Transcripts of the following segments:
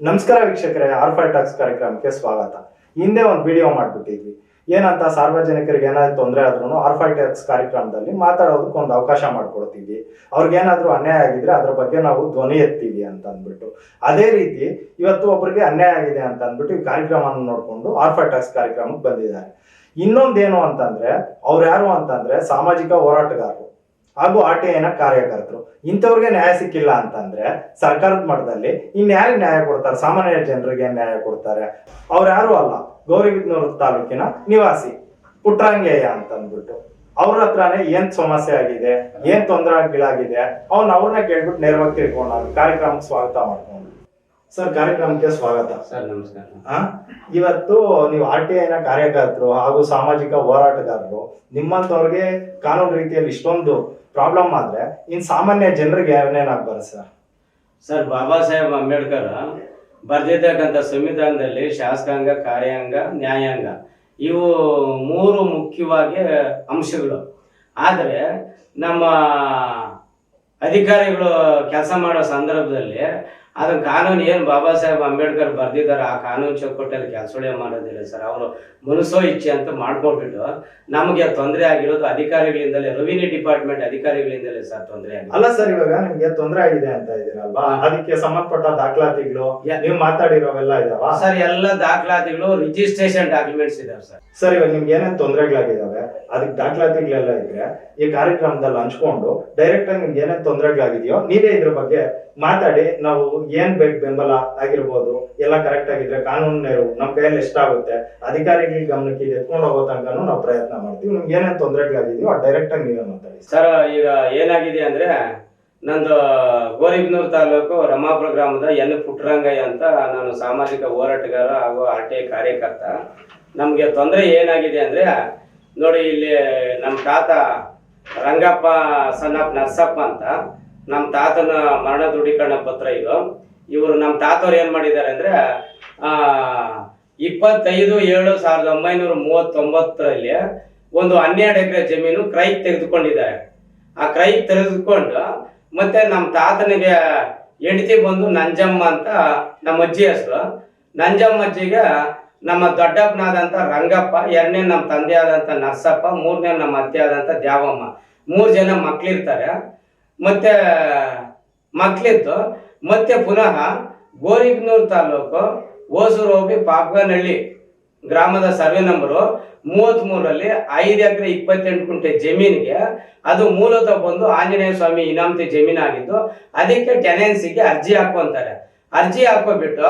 ನಮಸ್ಕಾರ ವೀಕ್ಷಕರೇ, ಆರ್ಫಾ ಟಾಕ್ಸ್ ಕಾರ್ಯಕ್ರಮಕ್ಕೆ ಸ್ವಾಗತ. ಹಿಂದೆ ಒಂದು ವಿಡಿಯೋ ಮಾಡ್ಬಿಟ್ಟಿದ್ವಿ. ಏನಂತ ಸಾರ್ವಜನಿಕರಿಗೆ ಏನಾದ್ರು ತೊಂದರೆ ಆದ್ರೂ ಆರ್ಫಾ ಟಾಕ್ಸ್ ಕಾರ್ಯಕ್ರಮದಲ್ಲಿ ಮಾತಾಡೋದಕ್ಕೆ ಒಂದು ಅವಕಾಶ ಮಾಡ್ಕೊಡ್ತೀವಿ. ಅವ್ರಿಗೇನಾದ್ರೂ ಅನ್ಯಾಯ ಆಗಿದ್ರೆ ಅದ್ರ ಬಗ್ಗೆ ನಾವು ಧ್ವನಿ ಎತ್ತೀವಿ ಅಂತ ಅಂದ್ಬಿಟ್ಟು ಅದೇ ರೀತಿ ಇವತ್ತು ಒಬ್ರಿಗೆ ಅನ್ಯಾಯ ಆಗಿದೆ ಅಂತ ಅಂದ್ಬಿಟ್ಟು ಈ ಕಾರ್ಯಕ್ರಮವನ್ನು ನೋಡ್ಕೊಂಡು ಆರ್ಫಾ ಟಾಕ್ಸ್ ಕಾರ್ಯಕ್ರಮಕ್ಕೆ ಬಂದಿದ್ದಾರೆ. ಇನ್ನೊಂದೇನು ಅಂತಂದ್ರೆ, ಅವ್ರು ಯಾರು ಅಂತಂದ್ರೆ ಸಾಮಾಜಿಕ ಹೋರಾಟಗಾರರು. ಹಾಗೂ ಆರ್ ಟಿ ಐನ ಕಾರ್ಯಕರ್ತರು. ಇಂಥವ್ರಿಗೆ ನ್ಯಾಯ ಸಿಕ್ಕಿಲ್ಲ ಅಂತಂದ್ರೆ ಸರ್ಕಾರದ ಮಟ್ಟದಲ್ಲಿ ಇನ್ಯಾರಿಗೆ ನ್ಯಾಯ ಕೊಡ್ತಾರೆ? ಸಾಮಾನ್ಯ ಜನರಿಗೆ ನ್ಯಾಯ ಕೊಡ್ತಾರೆ. ಅವ್ರು ಯಾರು ಅಲ್ಲ. ಗೌರಿಬಿದನೂರು ತಾಲೂಕಿನ ನಿವಾಸಿ ಪುಟ್ರಂಗಯ್ಯ ಅಂತ ಅಂದ್ಬಿಟ್ಟು ಅವ್ರ ಹತ್ರನೇ ಏನ್ ಸಮಸ್ಯೆ ಆಗಿದೆ? ಏನ್ ತೊಂದರೆಗಳಾಗಿದೆ ಅವ್ನ ಅವ್ರನ್ನ ಕೇಳ್ಬಿಟ್ಟು ನೇರವಾಗಿ ತಿಳ್ಕೊಂಡು ಕಾರ್ಯಕ್ರಮಕ್ಕೆ ಸ್ವಾಗತ ಮಾಡ್ಕೊಂಡು ಸರ್ ಕಾರ್ಯಕ್ರಮಕ್ಕೆ ಸ್ವಾಗತ. ಸರ್ ನಮಸ್ಕಾರ? ಇವತ್ತು ನೀವು ಆರ್ ಟಿ ಐನ ಕಾರ್ಯಕರ್ತರು ಹಾಗೂ ಸಾಮಾಜಿಕ ಹೋರಾಟಗಾರರು ನಿಮ್ಮಂತವ್ರಿಗೆ ಕಾನೂನು ರೀತಿಯಲ್ಲಿ ಇಷ್ಟೊಂದು ಪ್ರಾಬ್ಲಮ್ ಆದ್ರೆ ಇನ್ ಸಾಮಾನ್ಯ ಜನರಿಗೆ ಏನೇನಾಗ್ಬಾರ ಸರ್? ಸರ್ ಬಾಬಾ ಸಾಹೇಬ್ ಅಂಬೇಡ್ಕರ್ ಬರೆದಿರ್ತಕ್ಕಂಥ ಸಂವಿಧಾನದಲ್ಲಿ ಶಾಸಕಾಂಗ ಕಾರ್ಯಾಂಗ ನ್ಯಾಯಾಂಗ ಇವು ಮೂರು ಮುಖ್ಯವಾಗಿ ಅಂಶಗಳು. ಆದರೆ ನಮ್ಮ ಅಧಿಕಾರಿಗಳು ಕೆಲಸ ಮಾಡೋ ಸಂದರ್ಭದಲ್ಲಿ ಅದು ಕಾನೂನು ಏನು ಬಾಬಾ ಸಾಹೇಬ್ ಅಂಬೇಡ್ಕರ್ ಬರ್ದಿದ್ದಾರೆ ಆ ಕಾನೂನು ಚೌಕಟ್ಟಲ್ಲಿ ಕೆಲಸಗಳೇ ಮಾಡೋದಿಲ್ಲ ಸರ್. ಅವರು ಮನಸ್ಸೋ ಇಚ್ಛೆ ಅಂತ ಮಾಡ್ಕೊಂಡ್ಬಿಟ್ಟು ನಮಗೆ ತೊಂದರೆ ಆಗಿರೋದು ಅಧಿಕಾರಿಗಳಿಂದಲೇ ರೆವಿನ್ಯೂ ಡಿಪಾರ್ಟ್ಮೆಂಟ್ ಅಧಿಕಾರಿಗಳಿಂದಲೇ ಸರ್ ತೊಂದರೆ ಅಲ್ಲ ಸರ್ ಇವಾಗ ನಿಮ್ಗೆ ತೊಂದರೆ ಆಗಿದೆ ಅಂತ ಇದೀರಲ್ವಾ ಅದಕ್ಕೆ ಸಂಬಂಧಪಟ್ಟ ದಾಖಲಾತಿಗಳು ನೀವು ಮಾತಾಡಿರೋವೆಲ್ಲ ಇದಾವ? ಸರ್ ಎಲ್ಲ ದಾಖಲಾತಿಗಳು ರಿಜಿಸ್ಟ್ರೇಷನ್ ಡಾಕ್ಯುಮೆಂಟ್ಸ್ ಇದಾವೆ ಸರ್. ಸರ್ ಇವಾಗ ನಿಮ್ಗೆ ಏನೇನು ತೊಂದರೆಗಳಾಗಿದಾವೆ? ಅದಕ್ಕೆ ದಾಖಲಾತಿಗಳೆಲ್ಲ ಇದ್ರೆ ಈ ಕಾರ್ಯಕ್ರಮದಲ್ಲಿ ಹಂಚ್ಕೊಂಡು ಡೈರೆಕ್ಟ್ ಆಗಿ ನಿಮ್ಗೆ ಏನೇನು ತೊಂದರೆಗಳಾಗಿದೆಯೋ ನೀವೇ ಇದ್ರ ಬಗ್ಗೆ ಮಾತಾಡಿ, ನಾವು ಏನ್ ಬೇಕು ಬೆಂಬಲ ಆಗಿರ್ಬೋದು, ಎಲ್ಲ ಕರೆಕ್ಟ್ ಆಗಿದ್ರೆ ಕಾನೂನು ನೆರವು ನಮ್ಮ ಕೈಯಲ್ಲಿ ಎಷ್ಟಾಗುತ್ತೆ, ಅಧಿಕಾರಿಗಳ ಗಮನಕ್ಕೆ ಇದು ಎತ್ಕೊಂಡು ಹೋಗೋ ತನಕನೂ ನಾವು ಪ್ರಯತ್ನ ಮಾಡ್ತೀವಿ. ನಿಮ್ಗೆ ಏನೇನ್ ತೊಂದರೆಗಳಾಗಿದೆಯೋ ಡೈರೆಕ್ಟ್ ಆಗಿ ನೀವೇ ಮಾತಾಡಿ. ಸರ್, ಈಗ ಏನಾಗಿದೆ ಅಂದ್ರೆ, ನಂದು ಗೋರಿಬ್ನೂರ್ ತಾಲೂಕು ರಮಾಪುರ ಗ್ರಾಮದ ಎನ್ ಪುಟ್ಟರಂಗಯ್ಯ ಅಂತ ನಾನು ಸಾಮಾಜಿಕ ಹೋರಾಟಗಾರ ಹಾಗೂ ಆರ್ ಟಿ ಕಾರ್ಯಕರ್ತ. ನಮಗೆ ತೊಂದರೆ ಏನಾಗಿದೆ ಅಂದ್ರೆ, ನೋಡಿ ಇಲ್ಲಿ ನಮ್ಮ ತಾತ ರಂಗಪ್ಪ ಸಣ್ಣಪ್ಪ ನರಸಪ್ಪ ಅಂತ ನಮ್ಮ ತಾತನ ಮರಣ ದೃಢೀಕರಣ ಪತ್ರ ಇದು. ಇವರು ನಮ್ಮ ತಾತವ್ರು ಏನ್ ಮಾಡಿದ್ದಾರೆ ಅಂದ್ರೆ, ಆ, ಇಪ್ಪತ್ತೈದು ಏಳು ಸಾವಿರದ ಒಂಬೈನೂರ ಮೂವತ್ತೊಂಬತ್ತರಲ್ಲಿ ಒಂದು ಹನ್ನೆರಡು ಎಕರೆ ಜಮೀನು ಕ್ರೈಕ್ ತೆಗೆದುಕೊಂಡಿದ್ದಾರೆ. ಆ ಕ್ರೈಕ್ ತೆಗೆದುಕೊಂಡು ಮತ್ತೆ ನಮ್ಮ ತಾತನಿಗೆ ಹೆಂಡತಿ ಬಂದು ನಂಜಮ್ಮ ಅಂತ ನಮ್ಮ ಅಜ್ಜಿ ಹೆಸರು. ನಂಜಮ್ಮ ಅಜ್ಜಿಗೆ ನಮ್ಮ ದೊಡ್ಡಪ್ಪನಾದಂಥ ರಂಗಪ್ಪ, ಎರಡನೇ ನಮ್ಮ ತಂದೆ ಆದಂಥ ನರ್ಸಪ್ಪ, ಮೂರನೇ ನಮ್ಮ ಅತ್ತೆ ಆದಂಥ ದ್ಯಾವಮ್ಮ. ಮೂರು ಜನ ಮಕ್ಳಿರ್ತಾರೆ. ಮತ್ತೆ ಮಕ್ಕಳಿದ್ದು ಮತ್ತೆ ಪುನಃ ಗೋರಿಬ್ನೂರು ತಾಲೂಕು ಓಸೂರು ಹೋಗಿ ಪಾಪ್ಗನಹಳ್ಳಿ ಗ್ರಾಮದ ಸರ್ವೆ ನಂಬರು ಮೂವತ್ತ್ಮೂರರಲ್ಲಿ ಐದು ಎಕರೆ ಇಪ್ಪತ್ತೆಂಟು ಕುಂಟೆ ಜಮೀನಿಗೆ ಅದು ಮೂಲತಃ ಬಂದು ಆಂಜನೇಯ ಸ್ವಾಮಿ ಇನಾಮತಿ ಜಮೀನಾಗಿದ್ದು ಅದಕ್ಕೆ ಟೆನೆನ್ಸಿಗೆ ಅರ್ಜಿ ಹಾಕೊಂತಾರೆ ಅರ್ಜಿ ಹಾಕೋಬಿಟ್ಟು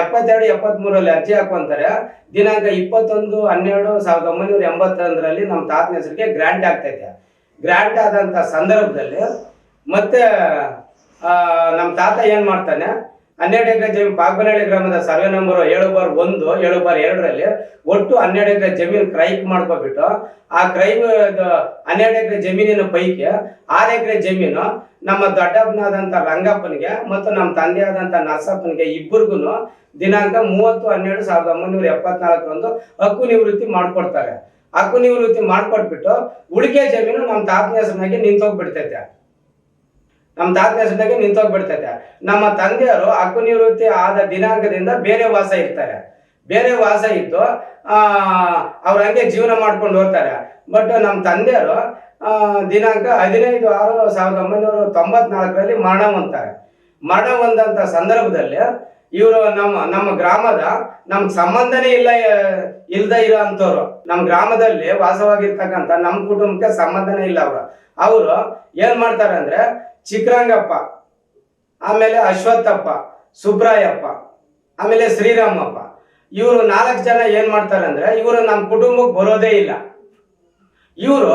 ಎಪ್ಪತ್ತೆರಡು ಎಪ್ಪತ್ಮೂರಲ್ಲಿ ಅರ್ಜಿ ಹಾಕೊಂತಾರೆ ದಿನಾಂಕ ಇಪ್ಪತ್ತೊಂದು, ಹನ್ನೆರಡು, ಸಾವಿರದ ಒಂಬೈನೂರ ಎಂಬತ್ತೊಂದರಲ್ಲಿ ನಮ್ಮ ತಾತನ ಹೆಸರಿಗೆ ಗ್ರ್ಯಾಂಟ್ ಆಗ್ತೈತೆ. ಗ್ರಾಂಟ್ ಆದಂಥ ಸಂದರ್ಭದಲ್ಲಿ ಮತ್ತೆ ನಮ್ಮ ತಾತ ಏನ್ ಮಾಡ್ತಾನೆ? ಹನ್ನೆರಡು ಎಕರೆ ಜಮೀನು ಪಾಗ್ಬನಹಳ್ಳಿ ಗ್ರಾಮದ ಸರ್ವೆ ನಂಬರ್ ಏಳು ಬಾರ್ ಒಂದು, ಏಳು ಬಾರ್ ಎರಡರಲ್ಲಿ ಒಟ್ಟು ಹನ್ನೆರಡು ಎಕರೆ ಜಮೀನು ಕ್ರೈಕ್ ಮಾಡ್ಕೋಬಿಟ್ಟು, ಆ ಕ್ರೈಮ್ ಹನ್ನೆರಡು ಎಕರೆ ಜಮೀನಿನ ಪೈಕಿ ಆರು ಎಕರೆ ಜಮೀನು ನಮ್ಮ ದೊಡ್ಡಪ್ಪನಾದಂಥ ರಂಗಪ್ಪನಿಗೆ ಮತ್ತು ನಮ್ಮ ತಂದೆ ಆದಂಥ ನರಸಪ್ಪನಿಗೆ ಇಬ್ಬರಿಗೂ ದಿನಾಂಕ ಮೂವತ್ತು ಹನ್ನೆರಡು ಸಾವಿರದ ಒಂಬೈನೂರ ಎಪ್ಪತ್ನಾಲ್ಕರಂದು ಹಕ್ಕು ನಿವೃತ್ತಿ ಮಾಡ್ಕೊಡ್ತಾರೆ. ಹಕ್ಕು ನಿವೃತ್ತಿ ಮಾಡ್ಕೊಟ್ಬಿಟ್ಟು ಉಳಿಕೆ ಜಮೀನು ನಮ್ಮ ತಾತನ ಹೆಸರಿನಾಗೆ ನಿಂತೋಗ್ಬಿಡ್ತೈತೆ. ನಮ್ಮ ತಾತನ ಹೆಸರಿನಾಗೆ ನಿಂತೋಗ್ಬಿಡ್ತೈತೆ. ನಮ್ಮ ತಂದೆಯವರು ಹಕ್ಕು ನಿವೃತ್ತಿ ಆದ ದಿನಾಂಕದಿಂದ ಬೇರೆ ವಾಸ ಇರ್ತಾರೆ ಬೇರೆ ವಾಸ ಇದ್ದು ಅವ್ರು ಹಂಗೆ ಜೀವನ ಮಾಡ್ಕೊಂಡು ಹೋಗ್ತಾರೆ. ಬಟ್ ನಮ್ಮ ತಂದೆಯವರು ದಿನಾಂಕ ಹದಿನೈದು ಆರು ಸಾವಿರದ ಒಂಬೈನೂರ ತೊಂಬತ್ನಾಲ್ಕರಲ್ಲಿ ಮರಣ ಹೊಂತಾರೆ ಮರಣ ಹೊಂದಂತ ಸಂದರ್ಭದಲ್ಲಿ ಇವರು ನಮ್ಮ ನಮ್ಮ ಗ್ರಾಮದ ನಮ್ ಸಂಬಂಧನೇ ಇಲ್ಲ ಇಲ್ದ ಇರೋ ಅಂಥವ್ರು. ನಮ್ಮ ಗ್ರಾಮದಲ್ಲಿ ವಾಸವಾಗಿರ್ತಕ್ಕಂಥ ನಮ್ಮ ಕುಟುಂಬಕ್ಕೆ ಸಂಬಂಧನೇ ಇಲ್ಲ ಅವರು. ಅವರು ಏನ್ ಮಾಡ್ತಾರೆ ಅಂದ್ರೆ ಚಿಕ್ಕರಂಗಪ್ಪ ಆಮೇಲೆ ಅಶ್ವತ್ಥಪ್ಪ, ಸುಬ್ರಾಯಪ್ಪ, ಆಮೇಲೆ ಶ್ರೀರಾಮಪ್ಪ, ಇವರು ನಾಲ್ಕು ಜನ ಏನ್ ಮಾಡ್ತಾರೆ ಅಂದ್ರೆ ಇವರು ನಮ್ಮ ಕುಟುಂಬಕ್ಕೆ ಬರೋದೇ ಇಲ್ಲ. ಇವರು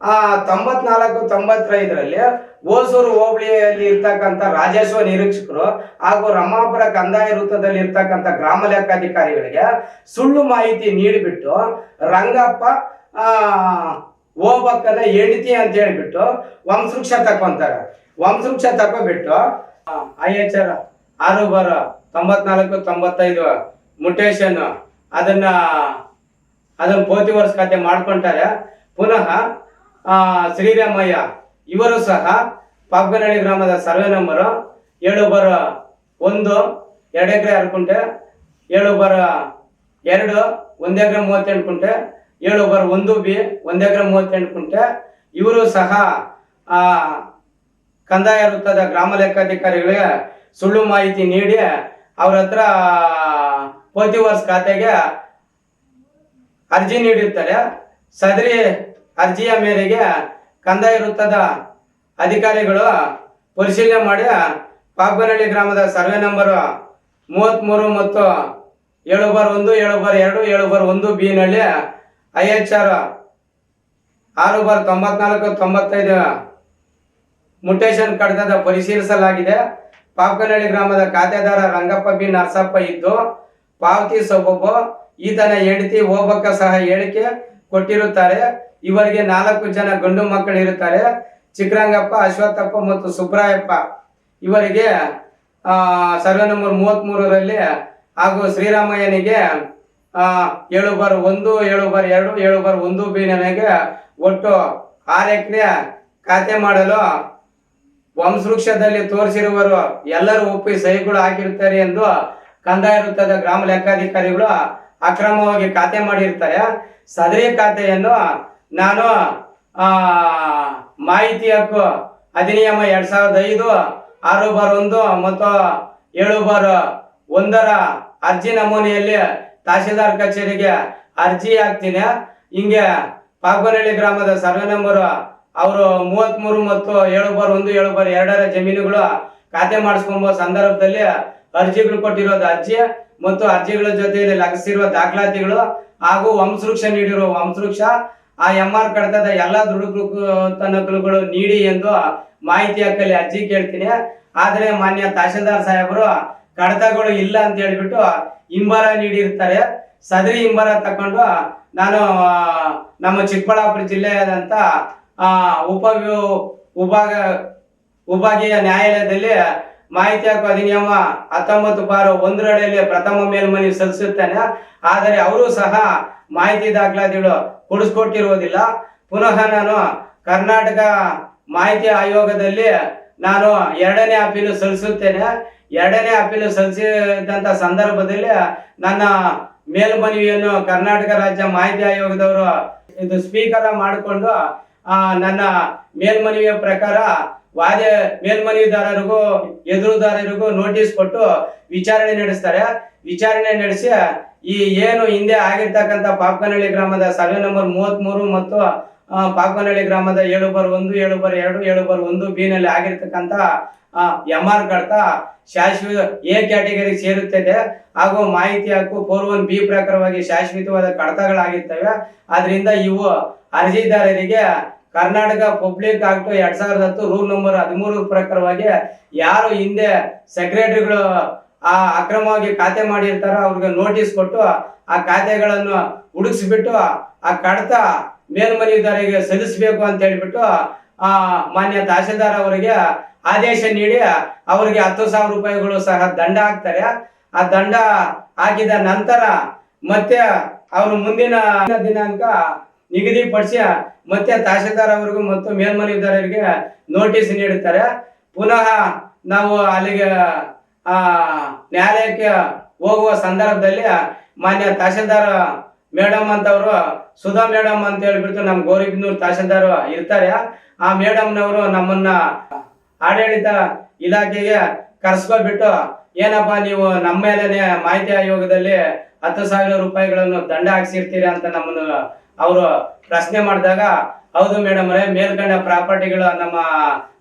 ಆ ತೊಂಬತ್ನಾಲ್ಕು, ತೊಂಬತ್ತೈದರಲ್ಲಿ ಓಸೂರು ಹೋಬಳಿಯಲ್ಲಿ ಇರ್ತಕ್ಕಂಥ ರಾಜಸ್ವ ನಿರೀಕ್ಷಕರು ಹಾಗೂ ರಮಾಪುರ ಕಂದಾಯ ವೃತ್ತದಲ್ಲಿ ಇರ್ತಕ್ಕಂಥ ಗ್ರಾಮ ಲೆಕ್ಕಾಧಿಕಾರಿಗಳಿಗೆ ಸುಳ್ಳು ಮಾಹಿತಿ ನೀಡಿಬಿಟ್ಟು, ರಂಗಪ್ಪ, ಆ, ಓಬಕ್ಕನ ಹೆಂಡತಿ ಅಂತ ಹೇಳ್ಬಿಟ್ಟು ವಂಶವೃಕ್ಷ ತಕೊಂತಾರೆ ವಂಶವೃಕ್ಷ ತಕೊಬಿಟ್ಟು ಐ ಎಚ್ ಆರ್ ಆರು ಬರ ತೊಂಬತ್ನಾಲ್ಕು, ತೊಂಬತ್ತೈದು ಮುಟೇಶನ್ ಅದನ್ನ ಅದನ್ನ ಪೋತಿ ವರ್ಷ ಕತೆ ಮಾಡ್ಕೊಂತಾರೆ. ಪುನಃ ಶ್ರೀರಾಮಯ್ಯ, ಇವರು ಸಹ ಪಾಪನಹಳ್ಳಿ ಗ್ರಾಮದ ಸರ್ವೆ ನಂಬರು ಏಳು ಬರ ಒಂದು, ಎರಡು ಎಕರೆ ಆರು ಕುಂಟೆ, ಏಳು ಬರ ಎರಡು, ಒಂದು ಎಕರೆ ಮೂವತ್ತೆಂಟು ಕುಂಟೆ, ಏಳು ಬರ ಒಂದು ಬಿ, ಒಂದು ಎಕರೆ ಮೂವತ್ತೆಂಟು ಕುಂಟೆ. ಇವರು ಸಹ ಕಂದಾಯ ವೃತ್ತದ ಗ್ರಾಮ ಲೆಕ್ಕಾಧಿಕಾರಿಗಳಿಗೆ ಸುಳ್ಳು ಮಾಹಿತಿ ನೀಡಿ ಅವ್ರ ಹತ್ರ ಪೋತಿ ವರ್ಷ ಖಾತೆಗೆ ಅರ್ಜಿ ನೀಡಿರ್ತಾರೆ. ಸದರಿ ಅರ್ಜಿಯ ಮೇರೆಗೆ ಕಂದಾಯ ವೃತ್ತದ ಅಧಿಕಾರಿಗಳು ಪರಿಶೀಲನೆ ಮಾಡಿ ಪಾಪನಹಳ್ಳಿ ಗ್ರಾಮದ ಸರ್ವೆ ನಂಬರ್ ಮೂವತ್ತ್ಮೂರು ಮತ್ತು ಏಳು ಬಾರ್ ಒಂದು ಏಳು ಬಾರ್ ಎರಡು ಏಳು ಬಾರ್ ಒಂದು ಬಿನಲ್ಲಿ ಐ ಎಚ್ ಆರ್ ಆರು ಬಾರ್ ತೊಂಬತ್ನಾಲ್ಕು, ತೊಂಬತ್ತೈದು ಮುಟೇಶನ್ ಕಡತದ ಪರಿಶೀಲಿಸಲಾಗಿದೆ. ಪಾಪನಹಳ್ಳಿ ಗ್ರಾಮದ ಖಾತೆದಾರ ರಂಗಪ್ಪ ಬಿ ನರಸಪ್ಪ ಇದ್ದು, ಪಾವತಿ ಸೊಬಬು, ಈತನ ಹೆಂಡತಿ ಹೋಗಕ್ಕ ಸಹ ಹೇಳಿಕೆ ಕೊಟ್ಟಿರುತ್ತಾರೆ. ಇವರಿಗೆ ನಾಲ್ಕು ಜನ ಗಂಡು ಮಕ್ಕಳು ಇರುತ್ತಾರೆ. ಚಿಕ್ಕರಂಗಪ್ಪ, ಅಶ್ವತ್ಥಪ್ಪ ಮತ್ತು ಸುಬ್ರಾಯಪ್ಪ. ಇವರಿಗೆ ಸರ್ವೆ ನಂಬರ್ ಮೂವತ್ತ್ಮೂರರಲ್ಲಿ ಹಾಗೂ ಶ್ರೀರಾಮಯ್ಯನಿಗೆ ಏಳು ಬಾರ್ ಒಂದು, ಏಳು ಬಾರ್ ಎರಡು, ಏಳು ಬಾರ್ ಒಂದು ಬಿ ನನಗೆ ಒಟ್ಟು ಆರು ಎಕರೆ ಖಾತೆ ಮಾಡಲು ವಂಶವೃಕ್ಷದಲ್ಲಿ ತೋರಿಸಿರುವರು. ಎಲ್ಲರೂ ಒಪ್ಪಿ ಸಹಿಗಳು ಹಾಕಿರ್ತಾರೆ ಎಂದು ಕಂದಾಯ ವೃತ್ತದ ಗ್ರಾಮ ಲೆಕ್ಕಾಧಿಕಾರಿಗಳು ಅಕ್ರಮವಾಗಿ ಖಾತೆ ಮಾಡಿರ್ತಾರೆ. ಸದರಿ ಖಾತೆಯನ್ನು ನಾನು ಮಾಹಿತಿ ಹಕ್ಕು ಅಧಿನಿಯಮ ಎರಡ್ ಸಾವಿರದ ಐದು, ಆರು ಬಾರ್ ಒಂದು ಮತ್ತು ಏಳು ಬಾರ್ ಒಂದರ ಅರ್ಜಿ ನಮೂನೆಯಲ್ಲಿ ತಹಶೀಲ್ದಾರ್ ಕಚೇರಿಗೆ ಅರ್ಜಿ ಹಾಕ್ತೀನಿ. ಹಿಂಗೆ ಪಾಗನಹಳ್ಳಿ ಗ್ರಾಮದ ಸರ್ವೆ ನಂಬರ್, ಅವರು ಮೂವತ್ಮೂರು ಮತ್ತು ಏಳು ಬಾರ್ ಒಂದು, ಏಳು ಬಾರ್ ಎರಡರ ಜಮೀನುಗಳು ಖಾತೆ ಮಾಡಿಸ್ಕೊಂಬೋ ಸಂದರ್ಭದಲ್ಲಿ ಅರ್ಜಿಗಳು ಕೊಟ್ಟಿರೋದು ಅರ್ಜಿ ಮತ್ತು ಅರ್ಜಿಗಳ ಜೊತೆಯಲ್ಲಿ ಲಗಸಿರುವ ದಾಖಲಾತಿಗಳು ಹಾಗೂ ವಂಶವೃಕ್ಷ ನೀಡಿರುವ ವಂಶವೃಕ್ಷ ಆ ಎಂ ಆರ್ ಕಡತದ ಎಲ್ಲ ದುಡುಕುಗಳು ನೀಡಿ ಎಂದು ಮಾಹಿತಿ ಹಕ್ಕಲ್ಲಿ ಅರ್ಜಿ ಕೇಳ್ತೀನಿ. ಆದ್ರೆ ಮಾನ್ಯ ತಹಶೀಲ್ದಾರ್ ಸಾಹೇಬರು, ಕಡತಗಳು ಇಲ್ಲ ಅಂತ ಹೇಳ್ಬಿಟ್ಟು ಹಿಂಬಾರ ನೀಡಿರ್ತಾರೆ. ಸದರಿ ಹಿಂಬಾರ ತಕೊಂಡು ನಾನು, ನಮ್ಮ ಚಿಕ್ಕಬಳ್ಳಾಪುರ ಜಿಲ್ಲೆಯಾದಂತ ಉಪ ವಿಭಾ- ವಿಭಾಗ ವಿಭಾಗೀಯ ನ್ಯಾಯಾಲಯದಲ್ಲಿ ಮಾಹಿತಿ ಹಕ್ಕು ಅಧಿನಿಯಮ ಹತ್ತೊಂಬತ್ತು ಬಾರು ಒಂದರಡಿಯಲ್ಲಿ ಪ್ರಥಮ ಮೇಲ್ಮನವಿ ಸಲ್ಲಿಸುತ್ತೇನೆ. ಆದರೆ ಅವರು ಸಹ ಮಾಹಿತಿ ದಾಖಲಾತಿಗಳು ಕೊಡಿಸ್ಕೊಟ್ಟಿರುವುದಿಲ್ಲ. ಪುನಃ ನಾನು ಕರ್ನಾಟಕ ಮಾಹಿತಿ ಆಯೋಗದಲ್ಲಿ ನಾನು ಎರಡನೇ ಅಪೀಲು ಸಲ್ಲಿಸುತ್ತೇನೆ. ಎರಡನೇ ಅಪೀಲು ಸಲ್ಲಿಸಿದಂತ ಸಂದರ್ಭದಲ್ಲಿ ನನ್ನ ಮೇಲ್ಮನವಿಯನ್ನು ಕರ್ನಾಟಕ ರಾಜ್ಯ ಮಾಹಿತಿ ಆಯೋಗದವರು ಇದು ಸ್ವೀಕಾರ ಮಾಡಿಕೊಂಡು ನನ್ನ ಮೇಲ್ಮನವಿಯ ಪ್ರಕಾರ ವಾದ ಮೇಲ್ಮನವಿದಾರರಿಗೂ ಎದುರುದಾರರಿಗೂ ನೋಟಿಸ್ ಕೊಟ್ಟು ವಿಚಾರಣೆ ನಡೆಸ್ತಾರೆ. ವಿಚಾರಣೆ ನಡೆಸಿ ಈ ಏನು ಹಿಂದೆ ಆಗಿರ್ತಕ್ಕಂಥ ಪಾಪನಹಳ್ಳಿ ಗ್ರಾಮದ ಸರ್ವೆ ನಂಬರ್ ಮೂವತ್ಮೂರು ಮತ್ತು ಆ, ಪಾಪನಹಳ್ಳಿ ಗ್ರಾಮದ ಏಳು ಬರ್ ಒಂದು ಏಳು ಬರ್ ಎರಡು ಏಳು ಬರ್ ಒಂದು ಬಿ ನಲ್ಲಿ ಆಗಿರ್ತಕ್ಕಂಥ ಎಂ ಆರ್ ಕಡತ ಶಾಶ್ವತ ಎ ಕ್ಯಾಟಗರಿಗೆ ಸೇರುತ್ತದೆ. ಹಾಗೂ ಮಾಹಿತಿ ಹಕ್ಕು ಫೋರ್ ಒನ್ ಬಿ ಪ್ರಕಾರವಾಗಿ ಶಾಶ್ವತವಾದ ಕಡತಗಳಾಗಿರ್ತವೆ. ಆದ್ರಿಂದ ಇವು ಅರ್ಜಿದಾರರಿಗೆ ಕರ್ನಾಟಕ ಪಬ್ಲಿಕ್ ಆಕ್ಟ್ ಎರಡ್ ಸಾವಿರದ ಹತ್ತು ರೂಲ್ ನಂಬರ್ ಹದಿಮೂರು ಪ್ರಕಾರವಾಗಿ ಯಾರು ಹಿಂದೆ ಸೆಕ್ರೆಟರಿಗಳು ಆ ಅಕ್ರಮವಾಗಿ ಖಾತೆ ಮಾಡಿರ್ತಾರೋ ಅವ್ರಿಗೆ ನೋಟಿಸ್ ಕೊಟ್ಟು ಆ ಖಾತೆಗಳನ್ನು ಹುಡುಕ್ಸ್ಬಿಟ್ಟು ಆ ಕಡತ ಮೇಲ್ಮನೆದಾರಿಗೆ ಸಲ್ಲಿಸಬೇಕು ಅಂತ ಹೇಳ್ಬಿಟ್ಟು ಆ ಮಾನ್ಯ ತಹಶೀಲ್ದಾರ್ ಅವರಿಗೆ ಆದೇಶ ನೀಡಿ ಅವರಿಗೆ ಹತ್ತು ಸಾವಿರ ರೂಪಾಯಿಗಳು ಸಹ ದಂಡ ಹಾಕ್ತಾರೆ. ಆ ದಂಡ ಹಾಕಿದ ನಂತರ ಮತ್ತೆ ಅವರು ಮುಂದಿನ ದಿನಾಂಕ ನಿಗದಿಪಡಿಸಿ ಮತ್ತೆ ತಹಶೀಲ್ದಾರ್ ಅವರಿಗೂ ಮತ್ತು ಮೇಲ್ಮನವಿದಾರರಿಗೆ ನೋಟಿಸ್ ನೀಡುತ್ತಾರೆ. ಪುನಃ ನಾವು ಅಲ್ಲಿಗೆ, ಆ, ನ್ಯಾಯಾಲಯಕ್ಕೆ ಹೋಗುವ ಸಂದರ್ಭದಲ್ಲಿ ಮಾನ್ಯ ತಹಶೀಲ್ದಾರ್ ಮೇಡಮ್ ಅಂತವರು, ಸುಧಾ ಮೇಡಮ್ ಅಂತ ಹೇಳ್ಬಿಟ್ಟು ನಮ್ಮ ಗೌರಿಬಿದನೂರು ತಹಶೀಲ್ದಾರ್ ಇರ್ತಾರೆ. ಆ ಮೇಡಮ್ನವರು ನಮ್ಮನ್ನ ಆಡಳಿತ ಇಲಾಖೆಗೆ ಕರ್ಸ್ಕೊಬಿಟ್ಟು, ಏನಪ್ಪಾ ನೀವು ನಮ್ಮ ಮೇಲೆನೆ ಮಾಹಿತಿ ಆಯೋಗದಲ್ಲಿ ಹತ್ತು ಸಾವಿರ ರೂಪಾಯಿಗಳನ್ನು ದಂಡ ಹಾಕ್ಸಿರ್ತೀರಿ ಅಂತ ನಮ್ಮನ್ನು ಅವರು ಪ್ರಶ್ನೆ ಮಾಡಿದಾಗ, ಹೌದು ಮೇಡಮ್ ಅವರೇ ಮೇಲ್ಕಂಡ ಪ್ರಾಪರ್ಟಿಗಳು ನಮ್ಮ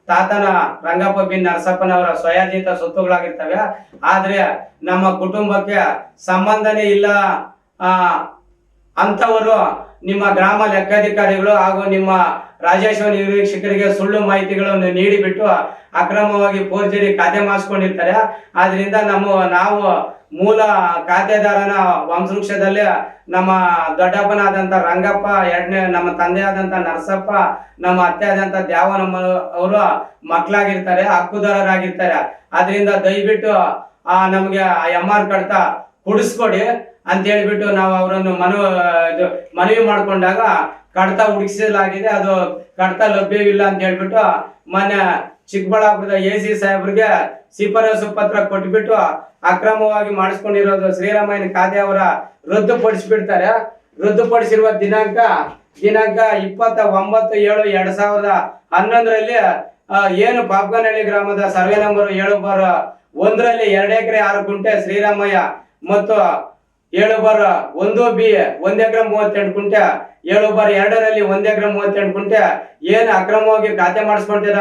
ತಾತನ ರಂಗಪ್ಪ ಬಿ ನರಸಪ್ಪನವರ ಸ್ವಯಾರ್ಜಿತ ಸ್ವತ್ತುಗಳಾಗಿರ್ತವೆ. ಆದ್ರೆ ನಮ್ಮ ಕುಟುಂಬಕ್ಕೆ ಸಂಬಂಧನೇ ಇಲ್ಲ. ಅಂತವರು ನಿಮ್ಮ ಗ್ರಾಮ ಲೆಕ್ಕಾಧಿಕಾರಿಗಳು ಹಾಗೂ ನಿಮ್ಮ ರಾಜೇಶ್ವರ ನಿರೀಕ್ಷಕರಿಗೆ ಸುಳ್ಳು ಮಾಹಿತಿಗಳನ್ನು ನೀಡಿಬಿಟ್ಟು ಅಕ್ರಮವಾಗಿ ಫೋರ್ಜರಿ ಖಾತೆ ಮಾಡಿಸ್ಕೊಂಡಿರ್ತಾರೆ. ಆದ್ರಿಂದ ನಮ್ಮ ನಾವು ಮೂಲ ಖಾತೆದಾರನ ವಂಶವೃಕ್ಷದಲ್ಲಿ ನಮ್ಮ ದೊಡ್ಡಪ್ಪನಾದಂತ ರಂಗಪ್ಪ, ಎರಡನೇ ನಮ್ಮ ತಂದೆ ಆದಂತ ನರಸಪ್ಪ, ನಮ್ಮ ಅತ್ತೆ ಆದಂತ ದ್ಯಾವನಮ್ಮ ಅವರು ಮಕ್ಕಳಾಗಿರ್ತಾರೆ, ಹಕ್ಕುದಾರರಾಗಿರ್ತಾರೆ. ಅದರಿಂದ ದಯವಿಟ್ಟು ಆ ನಮ್ಗೆ ಎಂ ಆರ್ ಕಡ್ತ ಹುಡಿಸ್ಕೊಡಿ ಅಂತ ಹೇಳ್ಬಿಟ್ಟು ನಾವು ಅವರನ್ನು ಮನೋ ಮನವಿ ಮಾಡ್ಕೊಂಡಾಗ ಕಡತ ಹುಡುಕಿಸಲಾಗಿದೆ. ಅದು ಕಡತ ಲಭ್ಯವಿಲ್ಲ ಅಂತ ಹೇಳ್ಬಿಟ್ಟು ಮೊನ್ನೆ ಚಿಕ್ಕಬಳ್ಳಾಪುರದ ಎ ಸಿ ಸಾಹೇಬ್ರಿಗೆ ಶಿಫಾರಸು ಪತ್ರ ಕೊಟ್ಬಿಟ್ಟು ಅಕ್ರಮವಾಗಿ ಮಾಡಿಸ್ಕೊಂಡಿರೋದು ಶ್ರೀರಾಮಯ್ಯನ ಖಾತೆ ಅವರ ರದ್ದುಪಡಿಸ್ಬಿಡ್ತಾರೆ. ರದ್ದುಪಡಿಸಿರುವ ದಿನಾಂಕ ದಿನಾಂಕ ಇಪ್ಪತ್ತ ಒಂಬತ್ತು ಏಳು ಎರಡ್ ಸಾವಿರದ ಹನ್ನೊಂದರಲ್ಲಿ ಏನು ಪಾಪ್ಗನಹಳ್ಳಿ ಗ್ರಾಮದ ಸರ್ವೆ ನಂಬರ್ ಏಳು ಬಾರ್ ಒಂದರಲ್ಲಿ ಎರಡು ಎಕರೆ ಆರು ಗುಂಟೆ ಶ್ರೀರಾಮಯ್ಯ ಮತ್ತು ಏಳು ಬಾರ್ ಒಂದು ಬಿ, ಒಂದ್ ಎಕರೆ ಮೂವತ್ತೆಂಟು ಕುಂಟೆ. ಏಳು ಬಾರ್ ಎರಡರಲ್ಲಿ ಒಂದ್ ಎಕರೆ ಮೂವತ್ತೆಂಟು ಕುಂಟೆ. ಏನು ಅಕ್ರಮವಾಗಿ ಖಾತೆ ಮಾಡಿಸ್ಕೊಂಡಿರ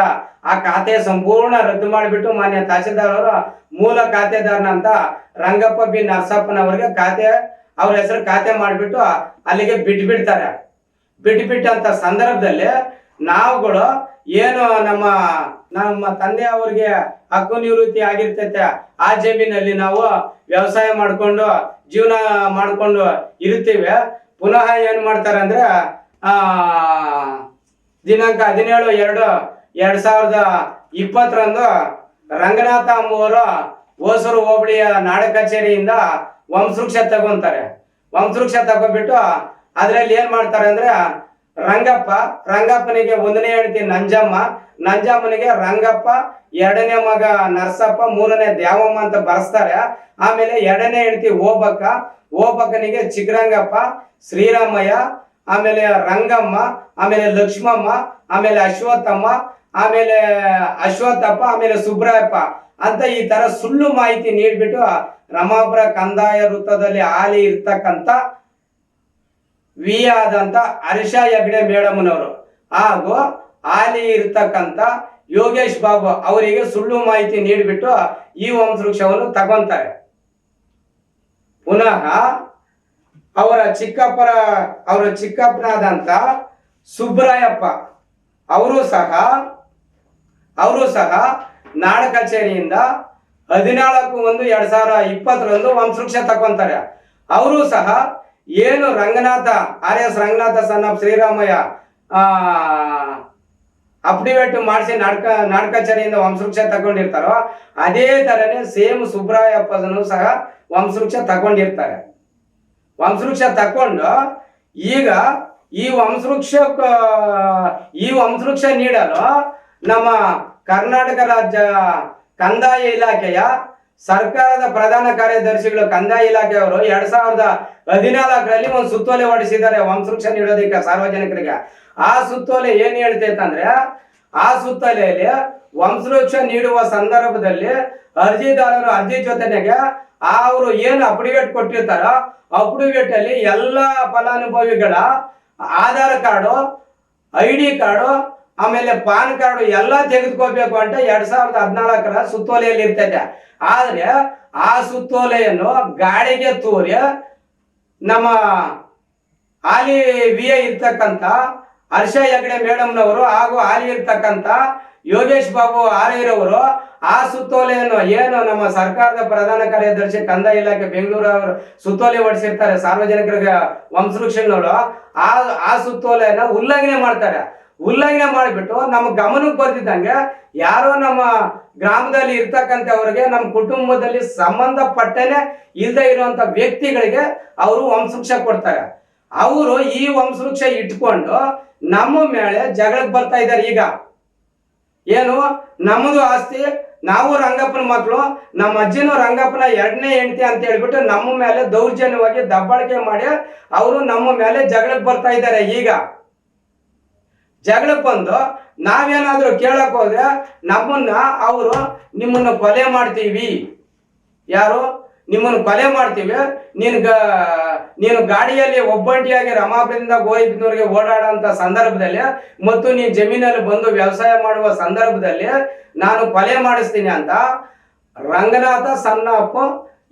ಆ ಖಾತೆ ಸಂಪೂರ್ಣ ರದ್ದು ಮಾಡಿಬಿಟ್ಟು ಮಾನ್ಯ ತಹಸೀಲ್ದಾರ್ ಅವರು ಮೂಲ ಖಾತೆದಾರನಂತ ರಂಗಪ್ಪ ಬಿ ನರಸಪ್ಪನವರಿಗೆ ಖಾತೆ, ಅವ್ರ ಹೆಸರು ಖಾತೆ ಮಾಡಿಬಿಟ್ಟು ಅಲ್ಲಿಗೆ ಬಿಟ್ಬಿಡ್ತಾರೆ ಬಿಟ್ಬಿಟ್ಟಂತ ಸಂದರ್ಭದಲ್ಲಿ ನಾವುಗಳು ಏನು ನಮ್ಮ ನಮ್ಮ ತಂದೆ ಅವ್ರಿಗೆ ಹಕ್ಕು ನಿವೃತ್ತಿ ಆಗಿರ್ತೈತೆ. ಆ ಜಮೀನಲ್ಲಿ ನಾವು ವ್ಯವಸಾಯ ಮಾಡ್ಕೊಂಡು, ಜೀವನ ಮಾಡ್ಕೊಂಡು ಇರ್ತೀವಿ ಪುನಃ ಏನ್ ಮಾಡ್ತಾರೆ ಅಂದ್ರೆ, ಆ, ದಿನಾಂಕ ಹದಿನೇಳು ಎರಡು, ಎರಡ್ ಸಾವಿರದ ಇಪ್ಪತ್ತರಂದು ರಂಗನಾಥ ಅಮ್ಮವರು ಓಸೂರು ಹೋಬಳಿಯ ನಾಡ ಕಚೇರಿಯಿಂದ ವಂಶವೃಕ್ಷ ತಗೊಂತಾರೆ. ವಂಶವೃಕ್ಷ ತಗೊಂಡ್ಬಿಟ್ಟು ಅದ್ರಲ್ಲಿ ಏನ್ ಮಾಡ್ತಾರೆ ಅಂದ್ರೆ ರಂಗಪ್ಪ, ರಂಗಪ್ಪನಿಗೆ ಒಂದನೇ ಹೆಂಡತಿ ನಂಜಮ್ಮ, ನಂಜಮ್ಮನಿಗೆ ರಂಗಪ್ಪ, ಎರಡನೇ ಮಗ ನರಸಪ್ಪ, ಮೂರನೇ ದ್ಯಾವಮ್ಮ ಅಂತ ಬರ್ಸ್ತಾರೆ. ಆಮೇಲೆ ಎರಡನೇ ಹೆಂಡತಿ ಓಬಕ್ಕ, ಓಬಕ್ಕನಿಗೆ ಚಿಕ್ಕರಂಗಪ್ಪ, ಶ್ರೀರಾಮಯ್ಯ, ಆಮೇಲೆ ರಂಗಮ್ಮ, ಆಮೇಲೆ ಲಕ್ಷ್ಮಮ್ಮ, ಆಮೇಲೆ ಅಶ್ವತ್ಥಮ್ಮ, ಆಮೇಲೆ ಅಶ್ವತ್ಥಪ್ಪ, ಆಮೇಲೆ ಸುಬ್ರಾಯಪ್ಪ ಅಂತ ಈ ತರ ಸುಳ್ಳು ಮಾಹಿತಿ ನೀಡ್ಬಿಟ್ಟು ರಮಾಪುರ ಕಂದಾಯ ವೃತ್ತದಲ್ಲಿ ಹಾಲಿ ಇರ್ತಕ್ಕಂಥ ವಿ ಆದಂತ ಹರ್ಷ ಹೆಗ್ಡೆ ಮೇಡಮ್ನವರು. ಹಾಗೂ ಹಾಲಿ ಇರ್ತಕ್ಕಂಥ ಯೋಗೇಶ್ ಬಾಬು ಅವರಿಗೆ ಸುಳ್ಳು ಮಾಹಿತಿ ನೀಡಿಬಿಟ್ಟು ಈ ವಂಶವೃಕ್ಷವನ್ನು ತಗೊಂತಾರೆ. ಪುನಃ ಅವರ ಚಿಕ್ಕಪ್ಪರ, ಅವರ ಚಿಕ್ಕಪ್ಪನಾದಂಥ ಸುಬ್ರಾಯಪ್ಪ ಅವರು ಸಹ ಅವರು ಸಹ ನಾಡ ಕಚೇರಿಯಿಂದ ಹದಿನಾಲ್ಕು ಒಂದು ಎರಡ್ ಸಾವಿರ ಇಪ್ಪತ್ತರಂದು ವಂಶವೃಕ್ಷ ತಗೊಂತಾರೆ. ಅವರು ಸಹ ಏನು ರಂಗನಾಥ, ಆರ್ ಎಸ್ ರಂಗನಾಥ ಸಣ್ಣ ಶ್ರೀರಾಮಯ್ಯ ಅಪ್ಡಿವೇಟ್ ಮಾಡಿಸಿ ನಾಟಕ ನಾಟಕ ಚರಿಯಿಂದ ವಂಶವೃಕ್ಷ ತಗೊಂಡಿರ್ತಾರೋ, ಅದೇ ತರನೇ ಸೇಮ್ ಸುಬ್ರಾಯಪ್ಪನು ಸಹ ವಂಶವೃಕ್ಷ ತಗೊಂಡಿರ್ತಾರೆ. ವಂಶವೃಕ್ಷ ತಕೊಂಡು ಈಗ ಈ ವಂಶವೃಕ್ಷ ಈ ವಂಶವೃಕ್ಷ ನೀಡಲು ನಮ್ಮ ಕರ್ನಾಟಕ ರಾಜ್ಯ ಕಂದಾಯ ಇಲಾಖೆಯ ಸರ್ಕಾರದ ಪ್ರಧಾನ ಕಾರ್ಯದರ್ಶಿಗಳು ಕಂದಾಯ ಇಲಾಖೆಯವರು ಎರಡ್ ಸಾವಿರದ ಹದಿನಾಲ್ಕರಲ್ಲಿ ಒಂದು ಸುತ್ತೋಲೆ ಹೊಡಿಸಿದ್ದಾರೆ ವಂಶವೃಕ್ಷ ನೀಡೋದಕ್ಕೆ ಸಾರ್ವಜನಿಕರಿಗೆ. ಆ ಸುತ್ತೋಲೆ ಏನ್ ಹೇಳ್ತೈತೆ ಅಂದ್ರೆ ಆ ಸುತ್ತೋಲೆಯಲ್ಲಿ ವಂಶವೃಕ್ಷ ನೀಡುವ ಸಂದರ್ಭದಲ್ಲಿ ಅರ್ಜಿದಾರರು ಅರ್ಜಿ ಜೊತೆಗೆ ಅವರು ಏನು ಅಪ್ಡಿವೇಟ್ ಕೊಟ್ಟಿರ್ತಾರೋ ಅಪ್ಡಿವೇಟ್ ಅಲ್ಲಿ ಎಲ್ಲಾ ಫಲಾನುಭವಿಗಳ Aadhaar card, I D card, ಆಮೇಲೆ ಪಾನ್ ಕಾರ್ಡು ಎಲ್ಲ ತೆಗೆದುಕೋಬೇಕು ಅಂತ ಎರಡ್ ಸಾವಿರದ ಹದಿನಾಲ್ಕರ ಸುತ್ತೋಲೆಯಲ್ಲಿ ಇರ್ತೈತೆ. ಆದ್ರೆ ಆ ಸುತ್ತೋಲೆಯನ್ನು ಗಾಡಿಗೆ ತೂರಿ ನಮ್ಮ ಹಾಲಿ ವಿ ಎ ಇರ್ತಕ್ಕಂಥ ಹರ್ಷ ಹೆಗಡೆ ಮೇಡಮ್ನವರು ಹಾಗೂ ಹಾಲಿ ಇರ್ತಕ್ಕಂಥ ಯೋಗೇಶ್ ಬಾಬು ಆರ್ಯರವರು ಆ ಸುತ್ತೋಲೆಯನ್ನು ಏನು ನಮ್ಮ ಸರ್ಕಾರದ ಪ್ರಧಾನ ಕಾರ್ಯದರ್ಶಿ ಕಂದಾಯ ಇಲಾಖೆ ಬೆಂಗಳೂರು ಅವರು ಸುತ್ತೋಲೆ ಹೊಡಿಸಿರ್ತಾರೆ ಸಾರ್ವಜನಿಕರಿಗೆ ವಂಶವೃಕ್ಷಗಳು, ಆ ಆ ಸುತ್ತೋಲೆಯನ್ನ ಉಲ್ಲಂಘನೆ ಮಾಡ್ತಾರೆ. ಉಲ್ಲಂಘನೆ ಮಾಡಿಬಿಟ್ಟು ನಮ್ಮ ಗಮನಕ್ಕೆ ಬರ್ತಿದ್ದಂಗೆ ಯಾರೋ ನಮ್ಮ ಗ್ರಾಮದಲ್ಲಿ ಇರ್ತಕ್ಕಂಥವ್ರಿಗೆ, ನಮ್ಮ ಕುಟುಂಬದಲ್ಲಿ ಸಂಬಂಧಪಟ್ಟನೆ ಇಲ್ಲದೆ ಇರುವಂತ ವ್ಯಕ್ತಿಗಳಿಗೆ ಅವರು ವಂಶವೃಕ್ಷ ಕೊಡ್ತಾರೆ. ಅವರು ಈ ವಂಶವೃಕ್ಷ ಇಟ್ಕೊಂಡು ನಮ್ಮ ಮೇಲೆ ಜಗಳಕ್ಕೆ ಬರ್ತಾ ಇದ್ದಾರೆ ಈಗ. ಏನು? ನಮ್ಮದು ಆಸ್ತಿ, ನಾವು ರಂಗಪ್ಪನ ಮಕ್ಕಳು, ನಮ್ಮ ಅಜ್ಜಿನೂ ರಂಗಪ್ಪನ ಎರಡನೇ ಹೆಂಡತಿ ಅಂತ ಹೇಳ್ಬಿಟ್ಟು ನಮ್ಮ ಮೇಲೆ ದೌರ್ಜನ್ಯವಾಗಿ ದಬ್ಬಾಳಿಕೆ ಮಾಡಿ ಅವರು ನಮ್ಮ ಮೇಲೆ ಜಗಳಕ್ಕೆ ಬರ್ತಾ ಇದ್ದಾರೆ ಈಗ. ಜಗಳಕ್ಕೆ ಬಂದು ನಾವೇನಾದರೂ ಕೇಳಕ್ ಹೋದ್ರೆ ನಮ್ಮನ್ನ ಅವರು ನಿಮ್ಮನ್ನ ಕೊಲೆ ಮಾಡ್ತೀವಿ. ಯಾರು? ನಿಮ್ಮನ್ನು ಕೊಲೆ ಮಾಡ್ತೀವಿ. ನೀನು ನೀನು ಗಾಡಿಯಲ್ಲಿ ಒಬ್ಬಂಟಿಯಾಗಿ ರಮಾಪುರದಿಂದ ಗೋವಿಂದನೂರಿಗೆ ಓಡಾಡೋಂಥ ಸಂದರ್ಭದಲ್ಲಿ ಮತ್ತು ನೀನು ಜಮೀನಲ್ಲಿ ಬಂದು ವ್ಯವಸಾಯ ಮಾಡುವ ಸಂದರ್ಭದಲ್ಲಿ ನಾನು ಕೊಲೆ ಮಾಡಿಸ್ತೀನಿ ಅಂತ ರಂಗನಾಥ ಸಣ್ಣಪ್ಪ,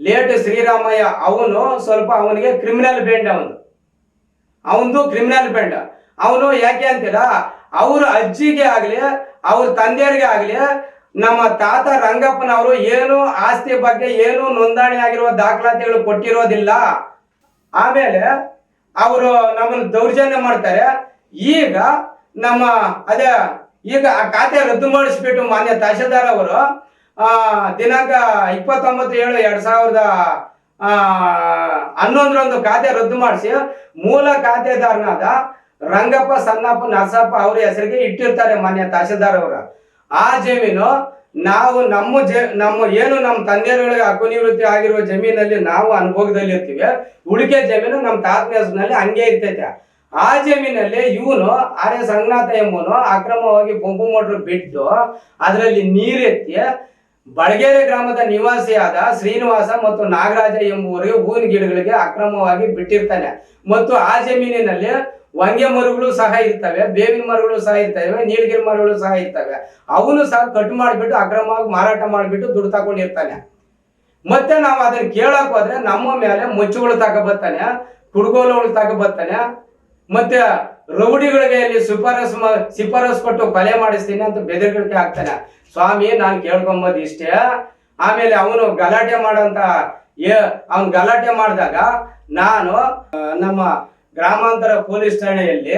ಲೇಟ್ ಶ್ರೀರಾಮಯ್ಯ ಅವನು ಸ್ವಲ್ಪ ಅವನಿಗೆ ಕ್ರಿಮಿನಲ್ ಬೆಂಡ್ ಅವನು. ಅವನದು ಕ್ರಿಮಿನಲ್ ಬೆಂಡ್ ಅವನು ಯಾಕೆ ಅಂತೀರ? ಅವ್ರ ಅಜ್ಜಿಗೆ ಆಗ್ಲಿ, ಅವ್ರ ತಂದೆಯರಿಗೆ ಆಗ್ಲಿ, ನಮ್ಮ ತಾತ ರಂಗಪ್ಪನವರು ಏನು ಆಸ್ತಿ ಬಗ್ಗೆ ಏನು ನೋಂದಣಿ ಆಗಿರುವ ದಾಖಲಾತಿಗಳು ಕೊಟ್ಟಿರೋದಿಲ್ಲ. ಆಮೇಲೆ ಅವರು ನಮ್ಮನ್ನು ದೌರ್ಜನ್ಯ ಮಾಡ್ತಾರೆ. ಈಗ ನಮ್ಮ ಅದೇ, ಈಗ ಆ ಖಾತೆ ರದ್ದು ಮಾಡಿಸ್ಬಿಟ್ಟು ಮಾನ್ಯ ತಹಶೀಲ್ದಾರ್ ಅವರು ದಿನಾಂಕ ಇಪ್ಪತ್ತೊಂಬತ್ತು ಏಳು ಎರಡ್ ಸಾವಿರದ ಹನ್ನೊಂದರಂದು ಖಾತೆ ರದ್ದು ಮಾಡಿಸಿ, ಮೂಲ ಖಾತೆದಾರನಾದ ರಂಗಪ್ಪ, ಸಣ್ಣಪ್ಪ, ನರಸಪ್ಪ ಅವ್ರ ಹೆಸರಿಗೆ ಇಟ್ಟಿರ್ತಾರೆ ಮಾನ್ಯ ತಹಸೀಲ್ದಾರ್ ಅವರು. ಆ ಜಮೀನು ನಾವು ನಮ್ಮ ಜ, ನಮ್ಮ ಏನು ನಮ್ಮ ತಂದೆಯವರುಗಳಿಗೆ ಹಕ್ಕು ನಿವೃತ್ತಿ ಆಗಿರುವ ಜಮೀನಲ್ಲಿ ನಾವು ಅನುಭೋಗದಲ್ಲಿ ಇರ್ತೀವಿ. ಉಳಿಕೆ ಜಮೀನು ನಮ್ಮ ತಾತನ ಹೆಸರಿನಲ್ಲಿ ಹಂಗೆ ಇರ್ತೈತೆ. ಆ ಜಮೀನಲ್ಲಿ ಇವನು ಆರ್ ಎಸ್ ರಂಗನಾಥ ಎಂಬನು ಅಕ್ರಮವಾಗಿ ಪಂಪು ಮೋಟ್ರ್ ಬಿಟ್ಟು ಅದರಲ್ಲಿ ನೀರೆತ್ತಿ ಬಡಗೇರೆ ಗ್ರಾಮದ ನಿವಾಸಿಯಾದ ಶ್ರೀನಿವಾಸ ಮತ್ತು ನಾಗರಾಜ ಎಂಬುವರಿಗೆ ಹೂವಿನ ಗಿಡಗಳಿಗೆ ಅಕ್ರಮವಾಗಿ ಬಿಟ್ಟಿರ್ತಾನೆ. ಮತ್ತು ಆ ಜಮೀನಿನಲ್ಲಿ ವಂಗೆ ಮರಗಳು ಸಹ ಇರ್ತವೆ, ಬೇವಿನ ಮರಗಳು ಸಹ ಇರ್ತವೆ, ನೀಲಗಿರಿ ಮರಗಳು ಸಹ ಇರ್ತವೆ. ಅವನು ಸಹ ಕಟ್ ಮಾಡಿಬಿಟ್ಟು ಅಕ್ರಮವಾಗಿ ಮಾರಾಟ ಮಾಡಿಬಿಟ್ಟು ದುಡ್ಡು ತಗೊಂಡಿರ್ತಾನೆ. ಮತ್ತೆ ನಾವು ಅದನ್ನ ಕೇಳಕ್ ಹೋದ್ರೆ ನಮ್ಮ ಮೇಲೆ ಮುಚ್ಚುಗಳು ತಗೊಬರ್ತಾನೆ ಕುಡುಗೋಲುಗಳು ತಗೊಬರ್ತಾನೆ ಮತ್ತೆ ರೌಡಿಗಳಿಗೆ ಇಲ್ಲಿ ಶಿಫಾರಸ್ ಸಿಫಾರಸ್ ಕೊಟ್ಟು ಕೊಲೆ ಮಾಡಿಸ್ತೀನಿ ಅಂತ ಬೆದರಿಕೆ ಹಾಕ್ತಾನೆ. ಸ್ವಾಮಿ, ನಾನು ಕೇಳ್ಕೊಂಬೋದು ಇಷ್ಟೇ. ಆಮೇಲೆ ಅವನು ಗಲಾಟೆ ಮಾಡಂತ ಅವನು ಗಲಾಟೆ ಮಾಡಿದಾಗ ನಾನು ನಮ್ಮ ಗ್ರಾಮಾಂತರ ಪೊಲೀಸ್ ಠಾಣೆಯಲ್ಲಿ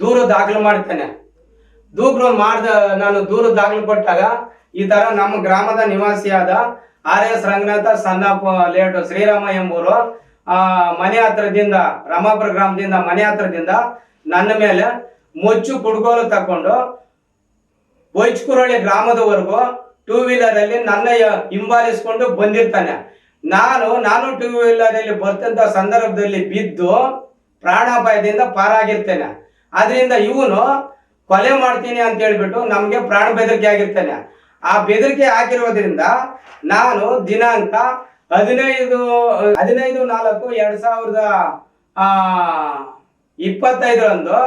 ದೂರು ದಾಖಲು ಮಾಡ್ತೇನೆ. ದೂರು ಮಾಡ್ದ, ನಾನು ದೂರು ದಾಖಲು ಕೊಟ್ಟಾಗ ಈ ತರ ನಮ್ಮ ಗ್ರಾಮದ ನಿವಾಸಿಯಾದ R S Ranganatha Sannappa late Shrirama ಎಂಬುವರು, ಆ, ಮನೆ ಹತ್ರದಿಂದ, ರಾಮಾಪುರ ಗ್ರಾಮದಿಂದ ಮನೆ ಹತ್ರದಿಂದ ನನ್ನ ಮೇಲೆ ಮುಚ್ಚು ಕುಡ್ಗೋಲು ತಕೊಂಡು ಹೊಯ್ಚ್ಕುರಳ್ಳಿ ಗ್ರಾಮದವರೆಗೂ ಟೂ ವೀಲರ್ ಅಲ್ಲಿ ನನ್ನ ಹಿಂಬಾಲಿಸ್ಕೊಂಡು ಬಂದಿರ್ತಾನೆ. ನಾನು ನಾನು ಟೂ ವೀಲರ್ ಅಲ್ಲಿ ಬರ್ತಂತ ಸಂದರ್ಭದಲ್ಲಿ ಬಿದ್ದು ಪ್ರಾಣಾಪಾಯದಿಂದ ಪಾರಾಗಿರ್ತೇನೆ. ಅದರಿಂದ ಇವನು ಕೊಲೆ ಮಾಡ್ತೀನಿ ಅಂತ ಹೇಳ್ಬಿಟ್ಟು ನಮಗೆ ಪ್ರಾಣ ಬೆದರಿಕೆ ಆಗಿರ್ತೇನೆ. ಆ ಬೆದರಿಕೆ ಹಾಕಿರೋದ್ರಿಂದ ನಾನು ದಿನಾಂಕ ಹದಿನೈದು ಹದಿನೈದು, ನಾಲ್ಕು, ಎರಡ್ ಸಾವಿರದ ಇಪ್ಪತ್ತೈದರಂದು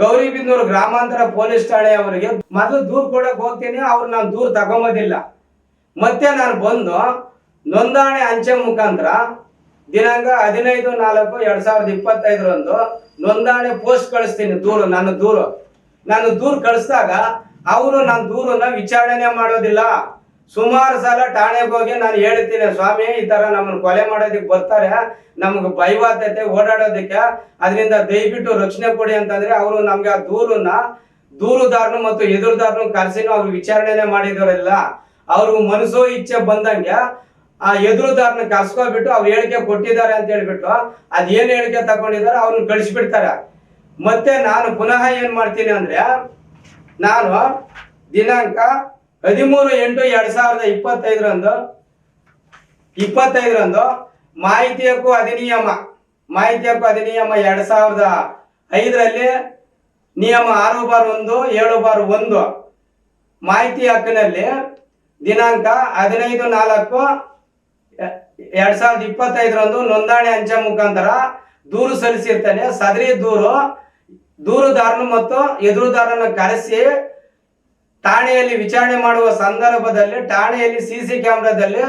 ಗೌರಿಬಿಂದೂರು ಗ್ರಾಮಾಂತರ ಪೊಲೀಸ್ ಠಾಣೆ ಅವರಿಗೆ ಮೊದಲು ದೂರು ಕೊಡಕ್ ಹೋಗ್ತೀನಿ, ಅವ್ರು ನಾನು ದೂರ್ ತಗೊಂಬೋದಿಲ್ಲ. ಮತ್ತೆ ನಾನು ಬಂದು ನೋಂದಣಿ ಅಂಚೆ ಮುಖಾಂತರ ದಿನಾಂಕ ಹದಿನೈದು ನಾಲ್ಕು ಎರಡ್ ಸಾವಿರದ ಇಪ್ಪತ್ತೈದರಂದು ನೋಂದಣಿ ಪೋಸ್ಟ್ ಕಳಿಸ್ತೀನಿ ದೂರು, ನನ್ನ ದೂರು. ನಾನು ದೂರು ಕಳಿಸಿದಾಗ ಅವರು ನನ್ನ ದೂರನ್ನ ವಿಚಾರಣೆ ಮಾಡೋದಿಲ್ಲ. ಸುಮಾರು ಸಲ ಠಾಣೆಗೆ ಹೋಗಿ ನಾನು ಹೇಳ್ತೀನಿ, ಸ್ವಾಮಿ, ಈ ತರ ನಮ್ಮನ್ನು ಕೊಲೆ ಮಾಡೋದಕ್ಕೆ ಬರ್ತಾರೆ. ನಮ್ಗೆ ಭಯವಾತೈತೆ ಓಡಾಡೋದಕ್ಕೆ. ಅದರಿಂದ ದಯವಿಟ್ಟು ರಕ್ಷಣೆ ಕೊಡಿ ಅಂತಂದ್ರೆ ಅವರು ನಮ್ಗೆ ಆ ದೂರನ್ನ ದೂರುದಾರನು ಮತ್ತು ಎದುರುದಾರನು ಕರೆಸಿನೂ ಅವ್ರು ವಿಚಾರಣೆನೆ ಮಾಡಿದವರಿಲ್ಲ. ಅವ್ರಿಗೆ ಮನಸ್ಸೋ ಇಚ್ಛೆ ಬಂದಂಗೆ ಆ ಎದುರುದಾರನ ಕರ್ಸ್ಕೊಬಿಟ್ಟು ಅವ್ರು ಹೇಳಿಕೆ ಕೊಟ್ಟಿದ್ದಾರೆ ಅಂತ ಹೇಳ್ಬಿಟ್ಟು ಅದೇನ್ ಹೇಳಿಕೆ ತಗೊಂಡಿದ್ದಾರೆ ಅವ್ರನ್ನ ಕಳಿಸ್ಬಿಡ್ತಾರೆ. ಮತ್ತೆ ನಾನು ಪುನಃ ಏನ್ ಮಾಡ್ತೀನಿ ಅಂದ್ರೆ ನಾನು ದಿನಾಂಕ ಹದಿಮೂರು ಎಂಟು ಎರಡ್ ಸಾವಿರದ ಇಪ್ಪತ್ತೈದರಂದು ಇಪ್ಪತ್ತೈದರಂದು ಮಾಹಿತಿ ಹಕ್ಕು ಅಧಿನಿಯಮ ಮಾಹಿತಿ ಹಕ್ಕು ಅಧಿನಿಯಮ ಎರಡ್ ಸಾವಿರದ ಐದರಲ್ಲಿ ನಿಯಮ ಆರು ಬಾರ್ ಒಂದು, ಏಳು ಬಾರ್ ಒಂದು ಮಾಹಿತಿ ಹಕ್ಕಿನಲ್ಲಿ ದಿನಾಂಕ ಹದಿನೈದು ನಾಲ್ಕು ಎರಡ್ ಸಾವಿರದ ಇಪ್ಪತ್ತೈದರಂದು ನೋಂದಣಿ ಅಂಚೆ ಮುಖಾಂತರ ದೂರು ಸಲ್ಲಿಸಿರ್ತಾನೆ. ಸದರಿ ದೂರು ದೂರುದಾರನು ಮತ್ತು ಎದುರುದಾರನ ಕರೆಸಿ ಠಾಣೆಯಲ್ಲಿ ವಿಚಾರಣೆ ಮಾಡುವ ಸಂದರ್ಭದಲ್ಲಿ, ಠಾಣೆಯಲ್ಲಿ ಸಿ ಸಿ ಕ್ಯಾಮ್ರಾದಲ್ಲಿ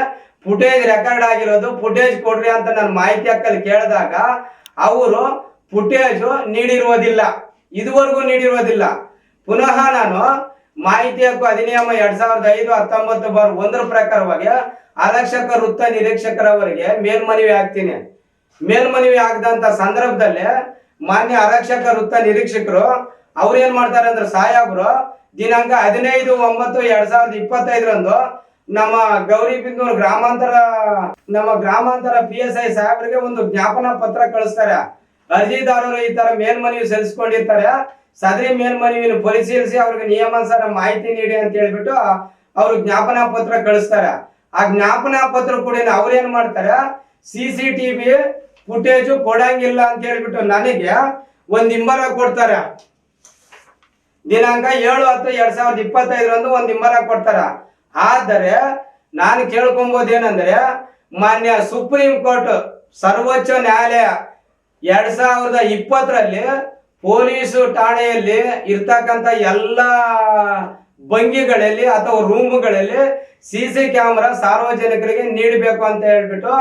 ಫುಟೇಜ್ ರೆಕಾರ್ಡ್ ಆಗಿರೋದು, ಫುಟೇಜ್ ಕೊಡ್ರಿ ಅಂತ ನಾನು ಮಾಹಿತಿ ಹಕ್ಕಲ್ಲಿ ಕೇಳಿದಾಗ ಅವರು ಫುಟೇಜ್ ನೀಡಿರುವುದಿಲ್ಲ. ಇದುವರೆಗೂ ನೀಡಿರುವುದಿಲ್ಲ. ಪುನಃ ನಾನು ಮಾಹಿತಿ ಹಕ್ಕು ಅಧಿನಿಯಮ ಎರಡ್ ಸಾವಿರದ ಐದು ಹತ್ತೊಂಬತ್ತು ಬಾರ್ ಒಂದರ ಪ್ರಕಾರವಾಗಿ ಆರಕ್ಷಕ ವೃತ್ತ ನಿರೀಕ್ಷಕರವರಿಗೆ ಮೇಲ್ಮನವಿ ಆಗ್ತೀನಿ. ಮೇಲ್ಮನವಿ ಆಗದಂತ ಸಂದರ್ಭದಲ್ಲಿ ಮಾನ್ಯ ಆರಕ್ಷಕ ವೃತ್ತ ನಿರೀಕ್ಷಕರು ಅವ್ರು ಏನ್ ಮಾಡ್ತಾರೆ ಅಂದ್ರೆ ಸಾಹೇಬ್ರು ದಿನಾಂಕ ಹದಿನೈದು ಒಂಬತ್ತು ಎರಡ್ ಸಾವಿರದ ಇಪ್ಪತ್ತೈದರಂದು ನಮ್ಮ ಗೌರಿಬಿಂದೂರು ಗ್ರಾಮಾಂತರ, ನಮ್ಮ ಗ್ರಾಮಾಂತರ ಪಿ ಎಸ್ ಐ ಸಾಹೇಬರಿಗೆ ಒಂದು ಜ್ಞಾಪನಾ ಪತ್ರ ಕಳಿಸ್ತಾರೆ. ಅರ್ಜಿದಾರರು ಈ ತರ ಮೇಲ್ಮನವಿ ಸಲ್ಲಿಸ್ಕೊಂಡಿರ್ತಾರೆ. ಸದರಿ ಮೇಲ್ಮನವಿಯನ್ನು ಪರಿಶೀಲಿಸಿ ಅವ್ರಿಗೆ ನಿಯಮಾನುಸಾರ ಮಾಹಿತಿ ನೀಡಿ ಅಂತ ಹೇಳ್ಬಿಟ್ಟು ಅವರು ಜ್ಞಾಪನಾ ಪತ್ರ ಕಳಿಸ್ತಾರೆ. ಆ ಜ್ಞಾಪನಾ ಪತ್ರ ಕೂಡ ಅವ್ರೇನ್ ಮಾಡ್ತಾರೆ? ಸಿ ಟಿವಿ ಫುಟೇಜ್ ಕೊಡಂಗಿಲ್ಲ ಅಂತ ಹೇಳ್ಬಿಟ್ಟು ನನಗೆ ಒಂದ್ ಇಂಬರ ಕೊಡ್ತಾರೆ. ದಿನಾಂಕ ಏಳು ಹತ್ತು ಎರಡ್ ಸಾವಿರದ ಇಪ್ಪತ್ತೈದರಂದು ಒಂದ್ ಇಂಬರ ಕೊಡ್ತಾರ. ಆದರೆ ನಾನು ಕೇಳ್ಕೊಂಬೋದು ಏನಂದ್ರೆ ಮಾನ್ಯ ಸುಪ್ರೀಂ ಕೋರ್ಟ್ ಸರ್ವೋಚ್ಚ ನ್ಯಾಯಾಲಯ ಎರಡ್ ಸಾವಿರದ ಇಪ್ಪತ್ತರಲ್ಲಿ ಪೊಲೀಸು ಠಾಣೆಯಲ್ಲಿ ಇರ್ತಕ್ಕಂತ ಎಲ್ಲ ಭಂಗಿಗಳಲ್ಲಿ ಅಥವಾ ರೂಮ್ಗಳಲ್ಲಿ ಸಿ ಸಿ ಕ್ಯಾಮ್ರಾ ಸಾರ್ವಜನಿಕರಿಗೆ ನೀಡಬೇಕು ಅಂತ ಹೇಳ್ಬಿಟ್ಟು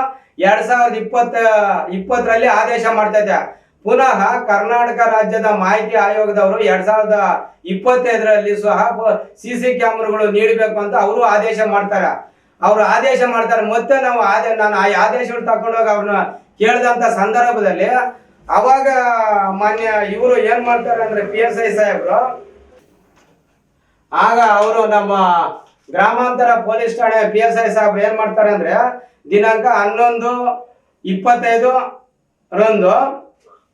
ಎರಡ್ ಸಾವಿರದ ಇಪ್ಪತ್ತ, ಇಪ್ಪತ್ತರಲ್ಲಿ ಆದೇಶ ಮಾಡ್ತೈತೆ ಪುನಃ ಕರ್ನಾಟಕ ರಾಜ್ಯದ ಮಾಹಿತಿ ಆಯೋಗದವರು ಎರಡ್ ಸಾವಿರದ ಇಪ್ಪತ್ತೈದರಲ್ಲಿ ಸಹ ಸಿ ಸಿ ಕ್ಯಾಮ್ರಾಗಳು ನೀಡಬೇಕು ಅಂತ ಅವರು ಆದೇಶ ಮಾಡ್ತಾರೆ. ಅವರು ಆದೇಶ ಮಾಡ್ತಾರೆ. ಮತ್ತೆ ನಾವು ಆದೇ, ನಾನು ಆ ಆದೇಶವನ್ನು ತಗೊಂಡೋಗಿ ಅವ್ರನ್ನ ಕೇಳಿದಂತ ಸಂದರ್ಭದಲ್ಲಿ ಅವಾಗ ಮಾನ್ಯ ಇವರು ಏನ್ ಮಾಡ್ತಾರೆ ಅಂದ್ರೆ ಪಿ ಎಸ್ ಐ ಸಾಹೇಬ್ರು? ಆಗ ಅವರು ನಮ್ಮ ಗ್ರಾಮಾಂತರ ಪೊಲೀಸ್ ಠಾಣೆ ಪಿ ಎಸ್ ಐ ಸಾಹೇಬ್ ಏನ್ ಮಾಡ್ತಾರೆ ಅಂದ್ರೆ ದಿನಾಂಕ ಹನ್ನೊಂದು, ಇಪ್ಪತ್ತೈದು ರಂದು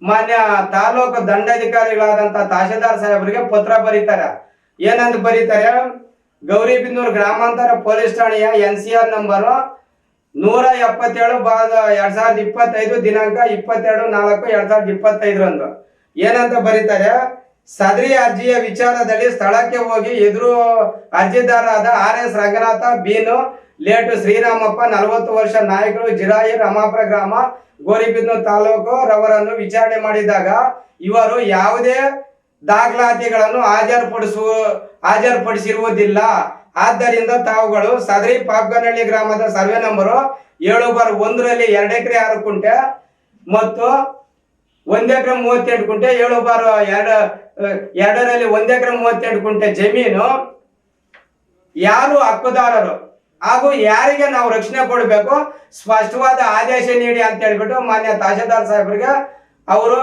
ಮಾನ್ಯ ತಾಲೂಕು ದಂಡಾಧಿಕಾರಿಗಳಾದಂತ ತಹಶೀಲ್ದಾರ್ ಸಾಹೇಬ್ರಿಗೆ ಪತ್ರ ಬರೀತಾರೆ. ಏನಂತ ಬರೀತಾರೆ? ಗೌರಿಬಿಂದೂರು ಗ್ರಾಮಾಂತರ ಪೊಲೀಸ್ ಠಾಣೆಯ ಎನ್ ಸಿ ಆರ್ ನಂಬರು ನೂರ ಎಪ್ಪತ್ತೇಳು ಬಾದ ಎರಡ್ ಸಾವಿರದ ಇಪ್ಪತ್ತೈದು ದಿನಾಂಕ ಇಪ್ಪತ್ತೆರಡು ನಾಲ್ಕು ಎರಡ್ ಸಾವಿರದ ಇಪ್ಪತ್ತೈದರಂದು ಏನಂತ ಬರೀತಾರೆ? ಸದರಿ ಅರ್ಜಿಯ ವಿಚಾರದಲ್ಲಿ ಸ್ಥಳಕ್ಕೆ ಹೋಗಿ ಎದುರು ಅರ್ಜಿದಾರರಾದ R S Ranganatha, bean, late Sriramappa, ನಲವತ್ತು ವರ್ಷ ನಾಯಕರು, ಜಿರಾಯಿ, ರಮಾಪುರ ಗ್ರಾಮ, ಗೋರಿಬಿದ್ನೂರ್ ತಾಲೂಕು ರವರನ್ನು ವಿಚಾರಣೆ ಮಾಡಿದಾಗ ಇವರು ಯಾವುದೇ ದಾಖಲಾತಿಗಳನ್ನು ಹಾಜರುಪಡಿಸುವ ಹಾಜರುಪಡಿಸಿರುವುದಿಲ್ಲ. ಆದ್ದರಿಂದ ತಾವುಗಳು ಸದರಿ ಪಾಪ್ಗನಹಳ್ಳಿ ಗ್ರಾಮದ ಸರ್ವೆ ನಂಬರು ಏಳು ಬಾರ್ ಒಂದರಲ್ಲಿ ಎರಡು ಎಕರೆ ಆರು ಕುಂಟೆ ಮತ್ತು ಒಂದ್ ಎಕರೆ ಮೂವತ್ತೆಂಟು ಕುಂಟೆ, ಏಳು ಬಾರ್ ಎರಡು ಎರಡರಲ್ಲಿ ಒಂದ್ ಎಕರೆ ಮೂವತ್ತೆಂಟು ಕುಂಟೆ ಜಮೀನು ಯಾರು ಹಕ್ಕುದಾರರು? ಹಾಗೂ ಯಾರಿಗೆ ನಾವು ರಕ್ಷಣೆ ಕೊಡಬೇಕು? ಸ್ಪಷ್ಟವಾದ ಆದೇಶ ನೀಡಿ ಅಂತ ಹೇಳ್ಬಿಟ್ಟು ಮಾನ್ಯ ತಹಶೀಲ್ದಾರ್ ಸಾಹೇಬ್ರಿಗೆ ಅವರು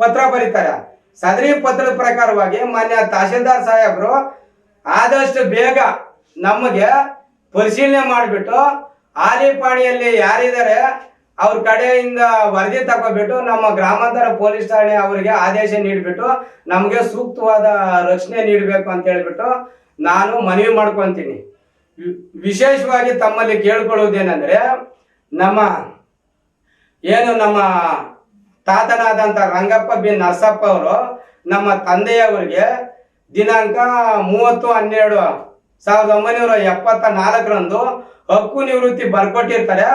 ಪತ್ರ ಬರೀತಾರೆ. ಸದರಿ ಪತ್ರದ ಪ್ರಕಾರವಾಗಿ ಮಾನ್ಯ ತಹಶೀಲ್ದಾರ್ ಸಾಹೇಬರು ಆದಷ್ಟು ಬೇಗ ನಮಗೆ ಪರಿಶೀಲನೆ ಮಾಡಿಬಿಟ್ಟು ಆಲಿಪಾಣಿಯಲ್ಲಿ ಯಾರಿದ್ದಾರೆ ಅವ್ರ ಕಡೆಯಿಂದ ವರದಿ ತಗೋಬಿಟ್ಟು ನಮ್ಮ ಗ್ರಾಮಾಂತರ ಪೊಲೀಸ್ ಠಾಣೆ ಅವರಿಗೆ ಆದೇಶ ನೀಡಿಬಿಟ್ಟು ನಮಗೆ ಸೂಕ್ತವಾದ ರಕ್ಷಣೆ ನೀಡಬೇಕು ಅಂತ ಹೇಳಿಬಿಟ್ಟು ನಾನು ಮನವಿ ಮಾಡ್ಕೊತೀನಿ. ವಿಶೇಷವಾಗಿ ತಮ್ಮಲ್ಲಿ ಕೇಳ್ಕೊಳ್ಳೋದೇನೆಂದ್ರೆ ನಮ್ಮ ಏನು ನಮ್ಮ ತಾತನಾದಂಥ ರಂಗಪ್ಪ ಬಿ ನರಸಪ್ಪ ಅವರು ನಮ್ಮ ತಂದೆಯವರಿಗೆ ದಿನಾಂಕ ಮೂವತ್ತು ಹನ್ನೆರಡು. ಸಾವಿರದ ಒಂಬೈನೂರ ಎಪ್ಪತ್ತ ನಾಲ್ಕರಂದು ಹಕ್ಕು ನಿವೃತ್ತಿ ಬರ್ಕೊಟ್ಟಿರ್ತಾರೆ.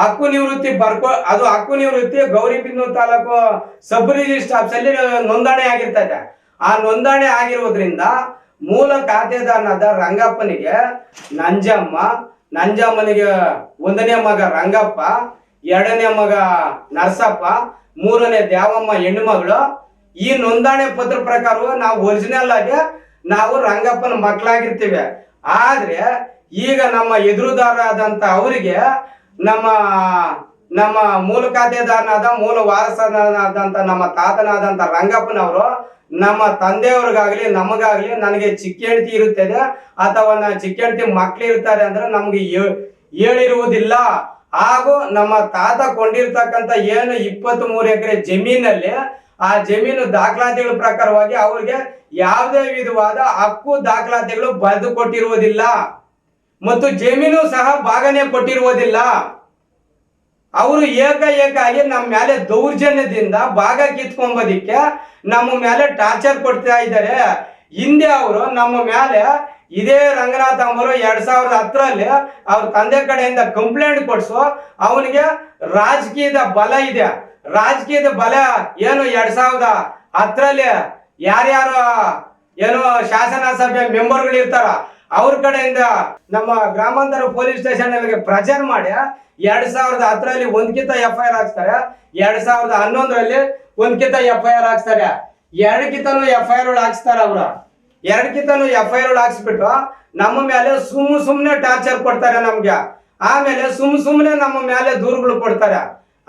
ಹಕ್ಕು ನಿವೃತ್ತಿ ಬರ್ಕೊ, ಅದು ಹಕ್ಕು ನಿವೃತ್ತಿ ಗೌರಿಬಿದನೂರು ತಾಲೂಕು ಸಬ್ ರಿಜಿಸ್ಟರ್ ಆಫೀಸಲ್ಲಿ ನೋಂದಣಿ ಆಗಿರ್ತದೆ ಆ ನೋಂದಣಿ ಆಗಿರುವುದರಿಂದ ಮೂಲ ಖಾತೆದಾರನಾದ ರಂಗಪ್ಪನಿಗೆ ನಂಜಮ್ಮ, ನಂಜಮ್ಮನಿಗೆ ಒಂದನೇ ಮಗ ರಂಗಪ್ಪ, ಎರಡನೇ ಮಗ ನರಸಪ್ಪ, ಮೂರನೇ ದ್ಯಾವಮ್ಮ ಹೆಣ್ಣು ಮಗಳು ಈ ನೋಂದಣಿ ಪತ್ರ ಪ್ರಕಾರ ನಾವು ಒರಿಜಿನಲ್ ಆಗಿ ನಾವು ರಂಗಪ್ಪನ ಮಕ್ಕಳಾಗಿರ್ತೀವಿ. ಆದ್ರೆ ಈಗ ನಮ್ಮ ಎದುರುದಾರರಾದಂತ ಅವರಿಗೆ ನಮ್ಮ ನಮ್ಮ ಮೂಲ ಖಾತೆದಾರನಾದ, ಮೂಲ ವಾರಸನಾದಂತ ನಮ್ಮ ತಾತನಾದಂತ ರಂಗಪ್ಪನವರು ನಮ್ಮ ತಂದೆಯವ್ರಿಗಾಗ್ಲಿ, ನಮಗಾಗ್ಲಿ ನನಗೆ ಚಿಕ್ಕ ಇರುತ್ತದೆ. ಅಥವಾ ನಾ ಚಿಕ್ಕ ಹೆಂಡತಿ ಮಕ್ಳು ಇರ್ತಾರೆ ಅಂದ್ರೆ ನಮ್ಗೆ ಹೇಳಿರುವುದಿಲ್ಲ. ಹಾಗೂ ನಮ್ಮ ತಾತ ಕೊಂಡಿರ್ತಕ್ಕಂಥ ಏನು ಇಪ್ಪತ್ತ್ ಮೂರು ಎಕರೆ ಜಮೀನಲ್ಲಿ ಆ ಜಮೀನು ದಾಖಲಾತಿಗಳ ಪ್ರಕಾರವಾಗಿ ಅವರಿಗೆ ಯಾವುದೇ ವಿಧವಾದ ಹಕ್ಕು ದಾಖಲಾತಿಗಳು ಬರೆದು ಕೊಟ್ಟಿರುವುದಿಲ್ಲ. ಮತ್ತು ಜಮೀನು ಸಹ ಭಾಗನೆ ಕೊಟ್ಟಿರುವುದಿಲ್ಲ. ಅವರು ಏಕಾಏಕಾಗಿ ನಮ್ಮ ಮೇಲೆ ದೌರ್ಜನ್ಯದಿಂದ ಭಾಗ ಕಿತ್ಕೊಂಬೋದಿಕ್ಕೆ ನಮ್ಮ ಮೇಲೆ ಟಾರ್ಚರ್ ಕೊಡ್ತಾ ಇದ್ದಾರೆ. ಹಿಂದೆ ಅವರು ನಮ್ಮ ಮೇಲೆ ಇದೇ ರಂಗನಾಥ್ ಅಂಬರು ಎರಡ್ ಸಾವಿರದ ಹತ್ತರಲ್ಲಿ ಅವ್ರ ತಂದೆ ಕಡೆಯಿಂದ ಕಂಪ್ಲೇಂಟ್ ಕೊಡಿಸೋ ಅವನಿಗೆ ರಾಜಕೀಯದ ಬಲ ಇದೆ. ರಾಜಕೀಯದ ಬಲ ಏನು ಎರಡ್ ಸಾವಿರದ ಹತ್ತರಲ್ಲಿ ಯಾರ್ಯಾರು ಏನು ಶಾಸನ ಸಭೆ ಮೆಂಬರ್ಗಳು ಇರ್ತಾರ, ಅವ್ರ ಕಡೆಯಿಂದ ನಮ್ಮ ಗ್ರಾಮಾಂತರ ಪೊಲೀಸ್ ಸ್ಟೇಷನ್ ಪ್ರಚಾರ ಮಾಡಿ ಎರಡ್ ಸಾವಿರದ ಹತ್ತರಲ್ಲಿ ಒಂದ್ಕಿಂತ ಎಫ್ ಐ ಆರ್ ಹಾಕ್ಸ್ತಾರೆ, ಎರಡ್ ಸಾವಿರದ ಹನ್ನೊಂದರಲ್ಲಿ ಒಂದ್ಕಿಂತ ಎಫ್ ಐ ಆರ್ ಹಾಕ್ಸ್ತಾರೆ. ಎರಡಕ್ಕಿಂತನೂ ಎಫ್ ಐ ಆರ್ ಹಾಕ್ಸ್ತಾರ ಅವ್ರ. ಎರಡಕ್ಕಿಂತನೂ ಎಫ್ ಐ ಆರ್ ಹಾಕ್ಸ್ಬಿಟ್ಟು ನಮ್ಮ ಮೇಲೆ ಸುಮ್ ಸುಮ್ನೆ ಟಾರ್ಚರ್ ಕೊಡ್ತಾರೆ ನಮ್ಗೆ. ಆಮೇಲೆ ಸುಮ್ ಸುಮ್ನೆ ನಮ್ಮ ಮೇಲೆ ದೂರುಗಳು ಕೊಡ್ತಾರೆ.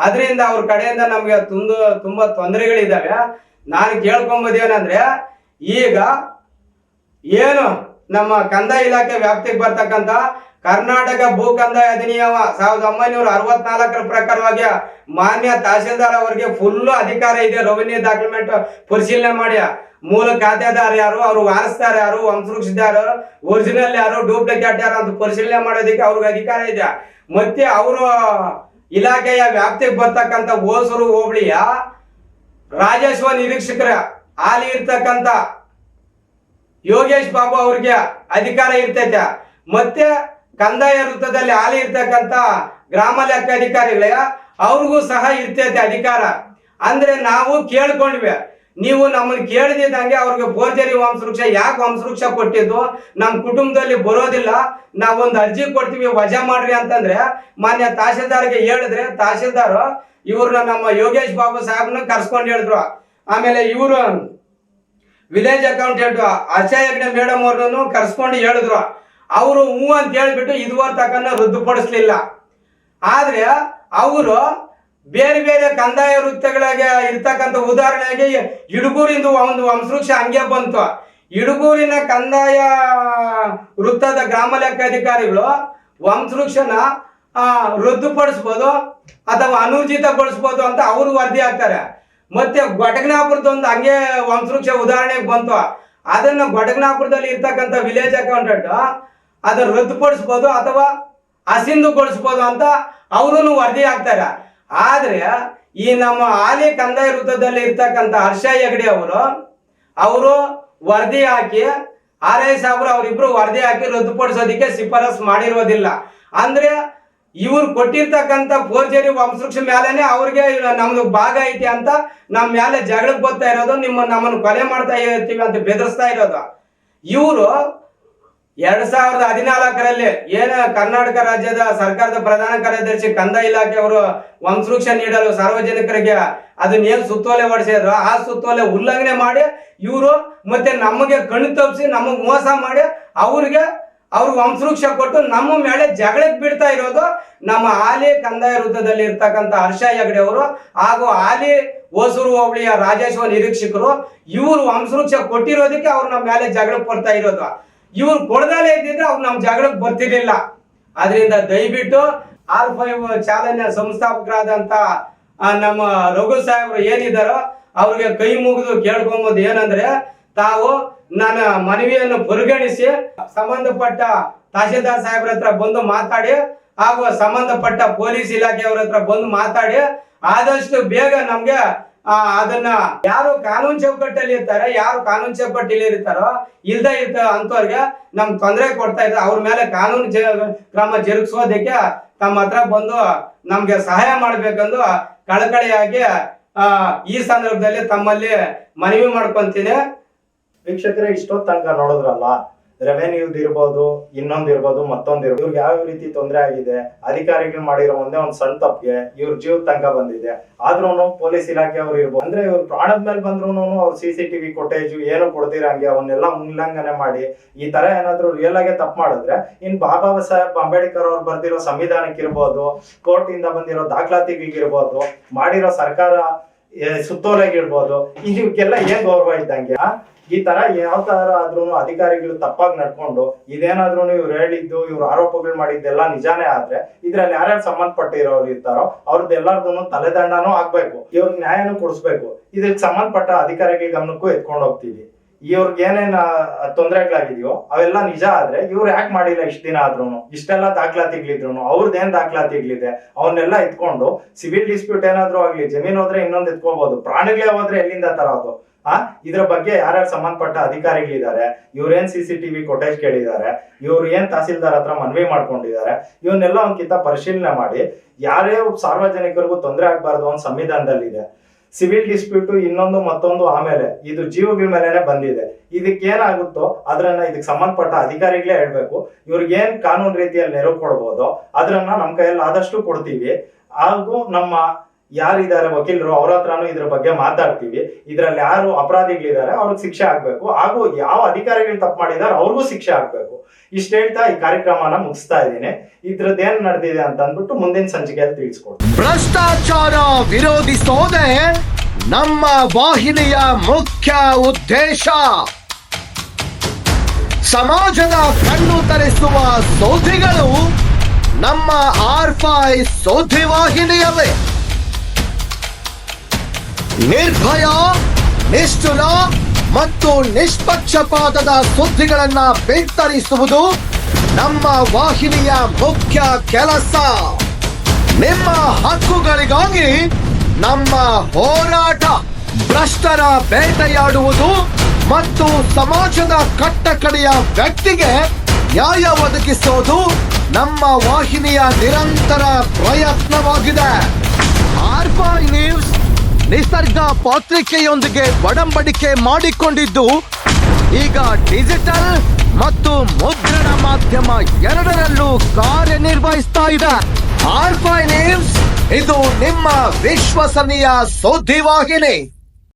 ಅದರಿಂದ ಅವ್ರ ಕಡೆಯಿಂದ ನಮ್ಗೆ ತುಂಬ, ತುಂಬಾ ತೊಂದರೆಗಳಿದ್ದಾವೆ. ನಾನು ಕೇಳ್ಕೊಂಬೋದೇನಂದ್ರೆ ಈಗ ಏನು ನಮ್ಮ ಕಂದಾಯ ಇಲಾಖೆ ವ್ಯಾಪ್ತಿಗೆ ಬರ್ತಕ್ಕಂತ ಕರ್ನಾಟಕ ಭೂ ಕಂದಾಯ ಅಧಿನಿಯಮ ಸಾವಿರದ ಒಂಬೈನೂರ ಅರವತ್ನಾಲ್ಕರ ಪ್ರಕಾರವಾಗಿ ಮಾನ್ಯ ತಹಶೀಲ್ದಾರ್ ಅವರಿಗೆ ಫುಲ್ ಅಧಿಕಾರ ಇದೆ ರೆವಿನ್ಯೂ ಡಾಕ್ಯುಮೆಂಟ್ ಪರಿಶೀಲನೆ ಮಾಡಿ. ಮೂಲ ಖಾತೆದಾರ ಯಾರು, ಅವ್ರು ವಾರಿಸ್ತಾರ ಯಾರು ವಂಶವೃಕ್ಷದಾರ ಒರಿಜಿನಲ್ ಯಾರು ಡೂಪ್ಲಿಕೇಟ್ ಯಾರು ಅಂತ ಪರಿಶೀಲನೆ ಮಾಡೋದಕ್ಕೆ ಅವ್ರಿಗೆ ಅಧಿಕಾರ ಇದೆ. ಮತ್ತೆ ಅವರು ಇಲಾಖೆಯ ವ್ಯಾಪ್ತಿಗೆ ಬರ್ತಕ್ಕಂಥ ಓಸೂರು ಹೋಬಳಿಯ ರಾಜಸ್ವ ನಿರೀಕ್ಷಕರ ಹಾಲಿ ಇರ್ತಕ್ಕಂಥ ಯೋಗೇಶ್ ಬಾಬು ಅವ್ರಿಗೆ ಅಧಿಕಾರ ಇರ್ತೈತೆ. ಮತ್ತೆ ಕಂದಾಯ ವೃತ್ತದಲ್ಲಿ ಹಾಲಿ ಇರ್ತಕ್ಕಂತ ಗ್ರಾಮ ಲೆಕ್ಕ ಅಧಿಕಾರಿಗಳೇ, ಅವ್ರಿಗೂ ಸಹ ಇರ್ತೈತೆ ಅಧಿಕಾರ. ಅಂದ್ರೆ ನಾವು ಕೇಳ್ಕೊಂಡ್ವಿ. ನೀವು ನಮ್ಮನ್ನು ಕೇಳದಿದ್ದಂಗೆ ಅವ್ರಿಗೆ ಭೋಜರಿ ವಂಶವೃಕ್ಷ, ಯಾಕೆ ವಂಶವೃಕ್ಷ ಕೊಟ್ಟಿದ್ದು? ನಮ್ಮ ಕುಟುಂಬದಲ್ಲಿ ಬರೋದಿಲ್ಲ. ನಾವೊಂದು ಅರ್ಜಿ ಕೊಡ್ತೀವಿ, ವಜಾ ಮಾಡ್ರಿ ಅಂತಂದ್ರೆ, ಮಾನ್ಯ ತಹಶೀಲ್ದಾರ್ಗೆ ಹೇಳಿದ್ರೆ, ತಹಶೀಲ್ದಾರ್ ಇವ್ರನ್ನ ನಮ್ಮ ಯೋಗೇಶ್ ಬಾಬು ಸಾಹೇಬ್ನ ಕರ್ಸ್ಕೊಂಡು ಹೇಳಿದ್ರು. ಆಮೇಲೆ ಇವರು ವಿಲೇಜ್ ಅಕೌಂಟೆಂಟ್ ಆಶಾ ಮೇಡಮ್ ಅವ್ರನ್ನು ಕರ್ಸ್ಕೊಂಡು ಹೇಳಿದ್ರು. ಅವರು ಹ್ಞೂ ಅಂತ ಹೇಳ್ಬಿಟ್ಟು ಇದುವರೆ ತಕನ್ನ ರದ್ದುಪಡಿಸ್ಲಿಲ್ಲ. ಆದ್ರೆ, ಅವರು ಬೇರೆ ಬೇರೆ ಕಂದಾಯ ವೃತ್ತಗಳಿಗೆ ಇರ್ತಕ್ಕಂಥ ಉದಾಹರಣೆಗೆ ಇಡುಗೂರಿಂದ ಒಂದು ವಂಶವೃಕ್ಷ ಹಂಗೆ ಬಂತು. ಹಿಡುಗೂರಿನ ಕಂದಾಯ ವೃತ್ತದ ಗ್ರಾಮ ಲೆಕ್ಕಾಧಿಕಾರಿಗಳು ವಂಶವೃಕ್ಷನ ರದ್ದುಪಡಿಸ್ಬೋದು ಅಥವಾ ಅನೂರ್ಜಿತಗೊಳಿಸ್ಬೋದು ಅಂತ ಅವರು ವರದಿ ಹಾಕ್ತಾರೆ. ಮತ್ತೆ ಒಂದು ಹಂಗೆ ವಂಶವೃಕ್ಷ ಉದಾಹರಣೆಗೆ ಬಂತು. ಅದನ್ನ ಗೊಡಗನಾಪುರದಲ್ಲಿ ಇರ್ತಕ್ಕಂಥ ವಿಲೇಜ್ ಅಕೌಂಟೆಂಟ್ ಅದನ್ನ ರದ್ದುಪಡಿಸ್ಬೋದು ಅಥವಾ ಅಸಿಂಧುಗೊಳಿಸ್ಬೋದು ಅಂತ ಅವರು ವರದಿ ಹಾಕ್ತಾರೆ. ಆದ್ರೆ ಈ ನಮ್ಮ ಆಲಿ ಕಂದಾಯ ವೃತ್ತದಲ್ಲಿ ಇರ್ತಕ್ಕಂಥ ಹರ್ಷ ಹೆಗಡೆ ಅವರು ಅವರು ವರದಿ ಹಾಕಿ, ಆರ್ ಎಸ್ ಅವರು ಅವರಿಬ್ರು ವರದಿ ಹಾಕಿ ರದ್ದುಪಡಿಸೋದಕ್ಕೆ ಶಿಫಾರಸ್ ಮಾಡಿರೋದಿಲ್ಲ. ಅಂದ್ರೆ ಇವ್ರು ಕೊಟ್ಟಿರ್ತಕ್ಕಂಥ ಫೋರ್ಜರಿ ವಂಶವೃಕ್ಷ ಮೇಲೆನೆ ಅವ್ರಿಗೆ ನಮ್ದು ಭಾಗ ಐತಿ ಅಂತ ನಮ್ಮ ಮೇಲೆ ಜಗಳಕ್ಕೆ ಬರ್ತಾ ಇರೋದು ನಿಮ್ಮ ನಮ್ಮನ್ನು ಕೊಲೆ ಮಾಡ್ತಾ ಇರ್ತೀವಿ ಅಂತ ಬೆದರಿಸ್ತಾ ಇರೋದು. ಇವರು ಎರಡ್ ಸಾವಿರದ ಹದಿನಾಲ್ಕರಲ್ಲಿ ಏನು ಕರ್ನಾಟಕ ರಾಜ್ಯದ ಸರ್ಕಾರದ ಪ್ರಧಾನ ಕಾರ್ಯದರ್ಶಿ ಕಂದಾಯ ಇಲಾಖೆಯವರು ವಂಶವೃಕ್ಷ ನೀಡಲು ಸಾರ್ವಜನಿಕರಿಗೆ ಅದನ್ನ ಏನ್ ಸುತ್ತೋಲೆ ಹೊಡಿಸಿದ್ರು ಆ ಸುತ್ತೋಲೆ ಉಲ್ಲಂಘನೆ ಮಾಡಿ ಇವರು ಮತ್ತೆ ನಮಗೆ ಕಣ್ಣು ತಪ್ಪಿಸಿ ನಮಗ್ ಮೋಸ ಮಾಡಿ ಅವ್ರಿಗೆ ಅವ್ರ ವಂಶವೃಕ್ಷ ಕೊಟ್ಟು ನಮ್ಮ ಮೇಲೆ ಜಗಳಕ್ಕೆ ಬಿಡ್ತಾ ಇರೋದು ನಮ್ಮ ಹಾಲಿ ಕಂದಾಯ ವೃತ್ತದಲ್ಲಿ ಇರ್ತಕ್ಕಂಥ ಹರ್ಷ ಹೆಗಡೆ ಅವರು ಹಾಗೂ ಹಾಲಿ ಹೊಸೂರು ಹೋಬಳಿಯ ರಾಜೇಶ್ವರ ನಿರೀಕ್ಷಕರು ಇವರು ವಂಶವೃಕ್ಷ ಕೊಟ್ಟಿರೋದಕ್ಕೆ ಅವ್ರು ನಮ್ಮ ಮೇಲೆ ಜಗಳಕ್ಕೆ ಕೊಡ್ತಾ ಇರೋದು. ಇವ್ರು ಕೊಡದಲ್ಲೇ ಇದ್ದಿದ್ರೆ ಅವ್ರು ನಮ್ಮ ಜಗಳಕ್ಕೆ ಬರ್ತಿರ್ಲಿಲ್ಲ. ಅದರಿಂದ ದಯವಿಟ್ಟು ಆರ್ ಫೈವ್ ಚಾಲನೆ ಸಂಸ್ಥಾಪಕರಾದಂತ ನಮ್ಮ ರಘು ಸಾಹೇಬ್ರು ಏನಿದ್ದಾರೋ ಅವ್ರಿಗೆ ಕೈ ಮುಗಿದು ಕೇಳ್ಕೊಂಬೋದು. ಏನಂದ್ರೆ, ತಾವು ನನ್ನ ಮನವಿಯನ್ನು ಪರಿಗಣಿಸಿ ಸಂಬಂಧಪಟ್ಟ ತಹಶೀಲ್ದಾರ್ ಸಾಹೇಬ್ರ ಹತ್ರ ಬಂದು ಮಾತಾಡಿ, ಹಾಗೂ ಸಂಬಂಧಪಟ್ಟ ಪೊಲೀಸ್ ಇಲಾಖೆಯವ್ರ ಹತ್ರ ಬಂದು ಮಾತಾಡಿ, ಆದಷ್ಟು ಬೇಗ ನಮ್ಗೆ ಅದನ್ನ ಯಾರು ಕಾನೂನು ಚೌಕಟ್ಟಲ್ಲಿ ಇರ್ತಾರೆ, ಯಾರು ಕಾನೂನು ಚೌಕಟ್ಟಲ್ಲಿ ಇರ್ತಾರೋ, ಇಲ್ದೇ ಇರ್ತ ಅಂತವ್ರಿಗೆ ನಮ್ ತೊಂದರೆ ಕೊಡ್ತಾ ಇದ್ದಾರೆ ಅವ್ರ ಮೇಲೆ ಕಾನೂನು ಕ್ರಮ ಜರುಗಿಸೋದಕ್ಕೆ ತಮ್ಮ ಹತ್ರ ಬಂದು ನಮ್ಗೆ ಸಹಾಯ ಮಾಡ್ಬೇಕಂದು ಕಳಕಳಿಯಾಗಿ, ಆ, ಈ ಸಂದರ್ಭದಲ್ಲಿ ತಮ್ಮಲ್ಲಿ ಮನವಿ ಮಾಡ್ಕೊಂತೀನಿ. ವೀಕ್ಷಕರೇ ಇಷ್ಟೊತ್ತಂಗ ನೋಡಿದ್ರಲ್ಲ ರೆವೆನ್ಯೂದ್ ಇರ್ಬೋದು, ಇನ್ನೊಂದ್ ಇರ್ಬೋದು, ಮತ್ತೊಂದ್ ಇರ್ಬೋದು. ಇವ್ರಿಗೆ ಯಾವ ರೀತಿ ತೊಂದರೆ ಆಗಿದೆ, ಅಧಿಕಾರಿಗಳು ಮಾಡಿರೋ ಒಂದೇ ಒಂದ್ ಸಣ್ಣ ತಪ್ಪಿಗೆ ಇವ್ರ ಜೀವ ತನಕ ಬಂದಿದೆ. ಆದ್ರೂ ಪೊಲೀಸ್ ಇಲಾಖೆ ಅವ್ರು ಇರ್ಬೋದು. ಅಂದ್ರೆ ಇವ್ರು ಪ್ರಾಣದ ಮೇಲೆ ಬಂದ್ರು ಅವ್ರು ಸಿ ಸಿ ಟಿವಿ ಕೊಟೇಜ್ ಏನು ಕೊಡ್ತಿರಂಗೆ ಅವನ್ನೆಲ್ಲ ಉಲ್ಲಂಘನೆ ಮಾಡಿ, ಈ ತರ ಏನಾದ್ರು ರಿಯಲ್ ಆಗಿ ತಪ್ಪು ಮಾಡಿದ್ರೆ, ಇನ್ ಬಾಬಾ ಸಾಹೇಬ್ ಅಂಬೇಡ್ಕರ್ ಅವ್ರು ಬರ್ದಿರೋ ಸಂವಿಧಾನಕ್ಕೆ ಇರ್ಬೋದು ಕೋರ್ಟ್ ಇಂದ ಬಂದಿರೋ ದಾಖಲಾತಿಗಳಿಗಿರ್ಬೋದು, ಮಾಡಿರೋ ಸರ್ಕಾರ ಸುತ್ತೋಲೆಗಿರ್ಬೋದು ಇದಕ್ಕೆಲ್ಲ ಏನ್ ಗೌರವ ಇದ್ದಂಗೆ? ಈ ತರ ಯಾವ ತರ ಆದ್ರೂ ಅಧಿಕಾರಿಗಳು ತಪ್ಪಾಗಿ ನಡ್ಕೊಂಡು ಇದೇನಾದ್ರೂ ಇವ್ರು ಹೇಳಿದ್ದು, ಇವ್ರು ಆರೋಪಗಳು ಮಾಡಿದ್ದೆಲ್ಲ ನಿಜಾನೇ ಆದ್ರೆ ಇದ್ರಲ್ಲಿ ಯಾರ್ಯಾರು ಸಂಬಂಧಪಟ್ಟಿರೋರು ಇರ್ತಾರೋ ಅವ್ರದ್ದು ಎಲ್ಲಾರ್ದು ತಲೆದಂಡನೂ ಆಗ್ಬೇಕು. ಇವ್ರಿಗೆ ನ್ಯಾಯನೂ ಕೊಡಿಸ್ಬೇಕು. ಇದಕ್ಕೆ ಸಂಬಂಧಪಟ್ಟ ಅಧಿಕಾರಿಗಳ ಗಮನಕ್ಕೂ ಎತ್ಕೊಂಡು ಹೋಗ್ತೀವಿ. ಇವ್ರಿಗೆ ಏನೇನ್ ತೊಂದರೆಗಳಾಗಿದೆಯೋ ಅವೆಲ್ಲ ನಿಜ ಆದ್ರೆ ಇವ್ರು ಯಾಕೆ ಮಾಡಿಲ್ಲ ಇಷ್ಟ ದಿನ ಆದ್ರೂ ಇಷ್ಟೆಲ್ಲ ದಾಖಲಾತಿಗಳಿದ್ರು ಅವ್ರದ್ದು ಏನ್ ದಾಖಲಾತಿಗಳಿದೆ? ಅವನ್ನೆಲ್ಲ ಎತ್ಕೊಂಡು ಸಿವಿಲ್ ಡಿಸ್ಪ್ಯೂಟ್ ಏನಾದ್ರೂ ಆಗ್ಲಿ, ಜಮೀನು ಹೋದ್ರೆ ಇನ್ನೊಂದ್ ಎತ್ಕೋಬಹುದು ಪ್ರಾಣಿಗಳೇ ಹೋದ್ರೆ ಎಲ್ಲಿಂದ ತರೋದು? ಆ? ಇದ್ರ ಬಗ್ಗೆ ಯಾರ್ಯಾರು ಸಂಬಂಧಪಟ್ಟ ಅಧಿಕಾರಿಗಳಿದ್ದಾರೆ? ಇವ್ರೇನ್ ಸಿ ಸಿ ಟಿವಿ ಕೊಟೇಜ್ ಕೇಳಿದ್ದಾರೆ? ಇವ್ರು ಏನ್ ತಹಸೀಲ್ದಾರ್ ಹತ್ರ ಮನವಿ ಮಾಡ್ಕೊಂಡಿದ್ದಾರೆ? ಇವನ್ನೆಲ್ಲ ಒಂದ್ಕಿಂತ ಪರಿಶೀಲನೆ ಮಾಡಿ ಯಾರೇ ಸಾರ್ವಜನಿಕರಿಗೂ ತೊಂದರೆ ಆಗ್ಬಾರ್ದು ಅಂತ ಸಂವಿಧಾನದಲ್ಲಿದೆ. ಸಿವಿಲ್ ಡಿಸ್ಪ್ಯೂಟ್ ಇನ್ನೊಂದು ಮತ್ತೊಂದು ಆಮೇಲೆ ಇದು ಜೀವಗಳ ಮೇಲೆನೆ ಬಂದಿದೆ. ಇದಕ್ಕೆ ಏನಾಗುತ್ತೋ ಅದ್ರನ್ನ ಇದಕ್ಕೆ ಸಂಬಂಧಪಟ್ಟ ಅಧಿಕಾರಿಗಳೇ ಹೇಳ್ಬೇಕು. ಇವ್ರಿಗೆ ಏನ್ ಕಾನೂನು ರೀತಿಯಲ್ಲಿ ನೆರವು ಕೊಡ್ಬೋದು ಅದ್ರನ್ನ ನಮ್ ಕೈಯಲ್ಲಿ ಆದಷ್ಟು ಕೊಡ್ತೀವಿ. ಹಾಗೂ ನಮ್ಮ ಯಾರಿದ್ದಾರೆ ವಕೀಲರು ಅವ್ರ ಹತ್ರನೂ ಇದ್ರ ಬಗ್ಗೆ ಮಾತಾಡ್ತೀವಿ. ಇದ್ರಲ್ಲಿ ಯಾರು ಅಪರಾಧಿಗಳಿದ್ದಾರೆ ಅವ್ರಿಗೆ ಶಿಕ್ಷೆ ಆಗ್ಬೇಕು. ಹಾಗೂ ಯಾವ ಅಧಿಕಾರಿಗಳು ತಪ್ಪು ಮಾಡಿದಾರೆ ಅವ್ರಿಗೂ ಶಿಕ್ಷೆ ಆಗ್ಬೇಕು. ಇಷ್ಟ ಹೇಳ್ತಾ ಈ ಕಾರ್ಯಕ್ರಮನ ಮುಗಿಸ್ತಾ ಇದ್ದೀನಿ. ಇದ್ರದ್ದು ಏನ್ ನಡೆದಿದೆ ಅಂತ ಅಂದ್ಬಿಟ್ಟು ಮುಂದಿನ ಸಂಚಿಕೆಯಲ್ಲಿ ತಿಳಿಸ್ಕೊಡ್ತೀನಿ. ಭ್ರಷ್ಟಾಚಾರ ವಿರೋಧಿಸೋದೇ ನಮ್ಮ ವಾಹಿನಿಯ ಮುಖ್ಯ ಉದ್ದೇಶ. ಸಮಾಜದ ಕಣ್ಣು ತರಿಸುವ ಸೋಧಿಗಳು ನಮ್ಮ ಆರ್ಫೈ ಸೋಧಿ ವಾಹಿನಿಯವೇ ನಿರ್ಭಯ, ನಿಷ್ಠುರ ಮತ್ತು ನಿಷ್ಪಕ್ಷಪಾತದ ಸುದ್ದಿಗಳನ್ನ ಬಿತ್ತರಿಸುವುದು ನಮ್ಮ ವಾಹಿನಿಯ ಮುಖ್ಯ ಕೆಲಸ. ನಿಮ್ಮ ಹಕ್ಕುಗಳಿಗಾಗಿ ನಮ್ಮ ಹೋರಾಟ, ಭ್ರಷ್ಟರ ಬೇಟೆಯಾಡುವುದು ಮತ್ತು ಸಮಾಜದ ಕಟ್ಟಕಡೆಯ ವ್ಯಕ್ತಿಗೆ ನ್ಯಾಯ ಒದಗಿಸೋದು ನಮ್ಮ ವಾಹಿನಿಯ ನಿರಂತರ ಪ್ರಯತ್ನವಾಗಿದೆ. ಆರ್ಬಾಯ್ ನ್ಯೂಸ್ ನಿಸರ್ಗ ಪಾತ್ರಿಕೆಯೊಂದಿಗೆ ಒಡಂಬಡಿಕೆ ಮಾಡಿಕೊಂಡಿದ್ದು ಈಗ ಡಿಜಿಟಲ್ ಮತ್ತು ಮುದ್ರಣ ಮಾಧ್ಯಮ ಎರಡರಲ್ಲೂ ಕಾರ್ಯನಿರ್ವಹಿಸ್ತಾ ಇದೆ. ಆರ್ಫೈ ನ್ಯೂಸ್ ಇದು ನಿಮ್ಮ ವಿಶ್ವಸನೀಯ ಸುದ್ದಿವಾಹಿನಿ.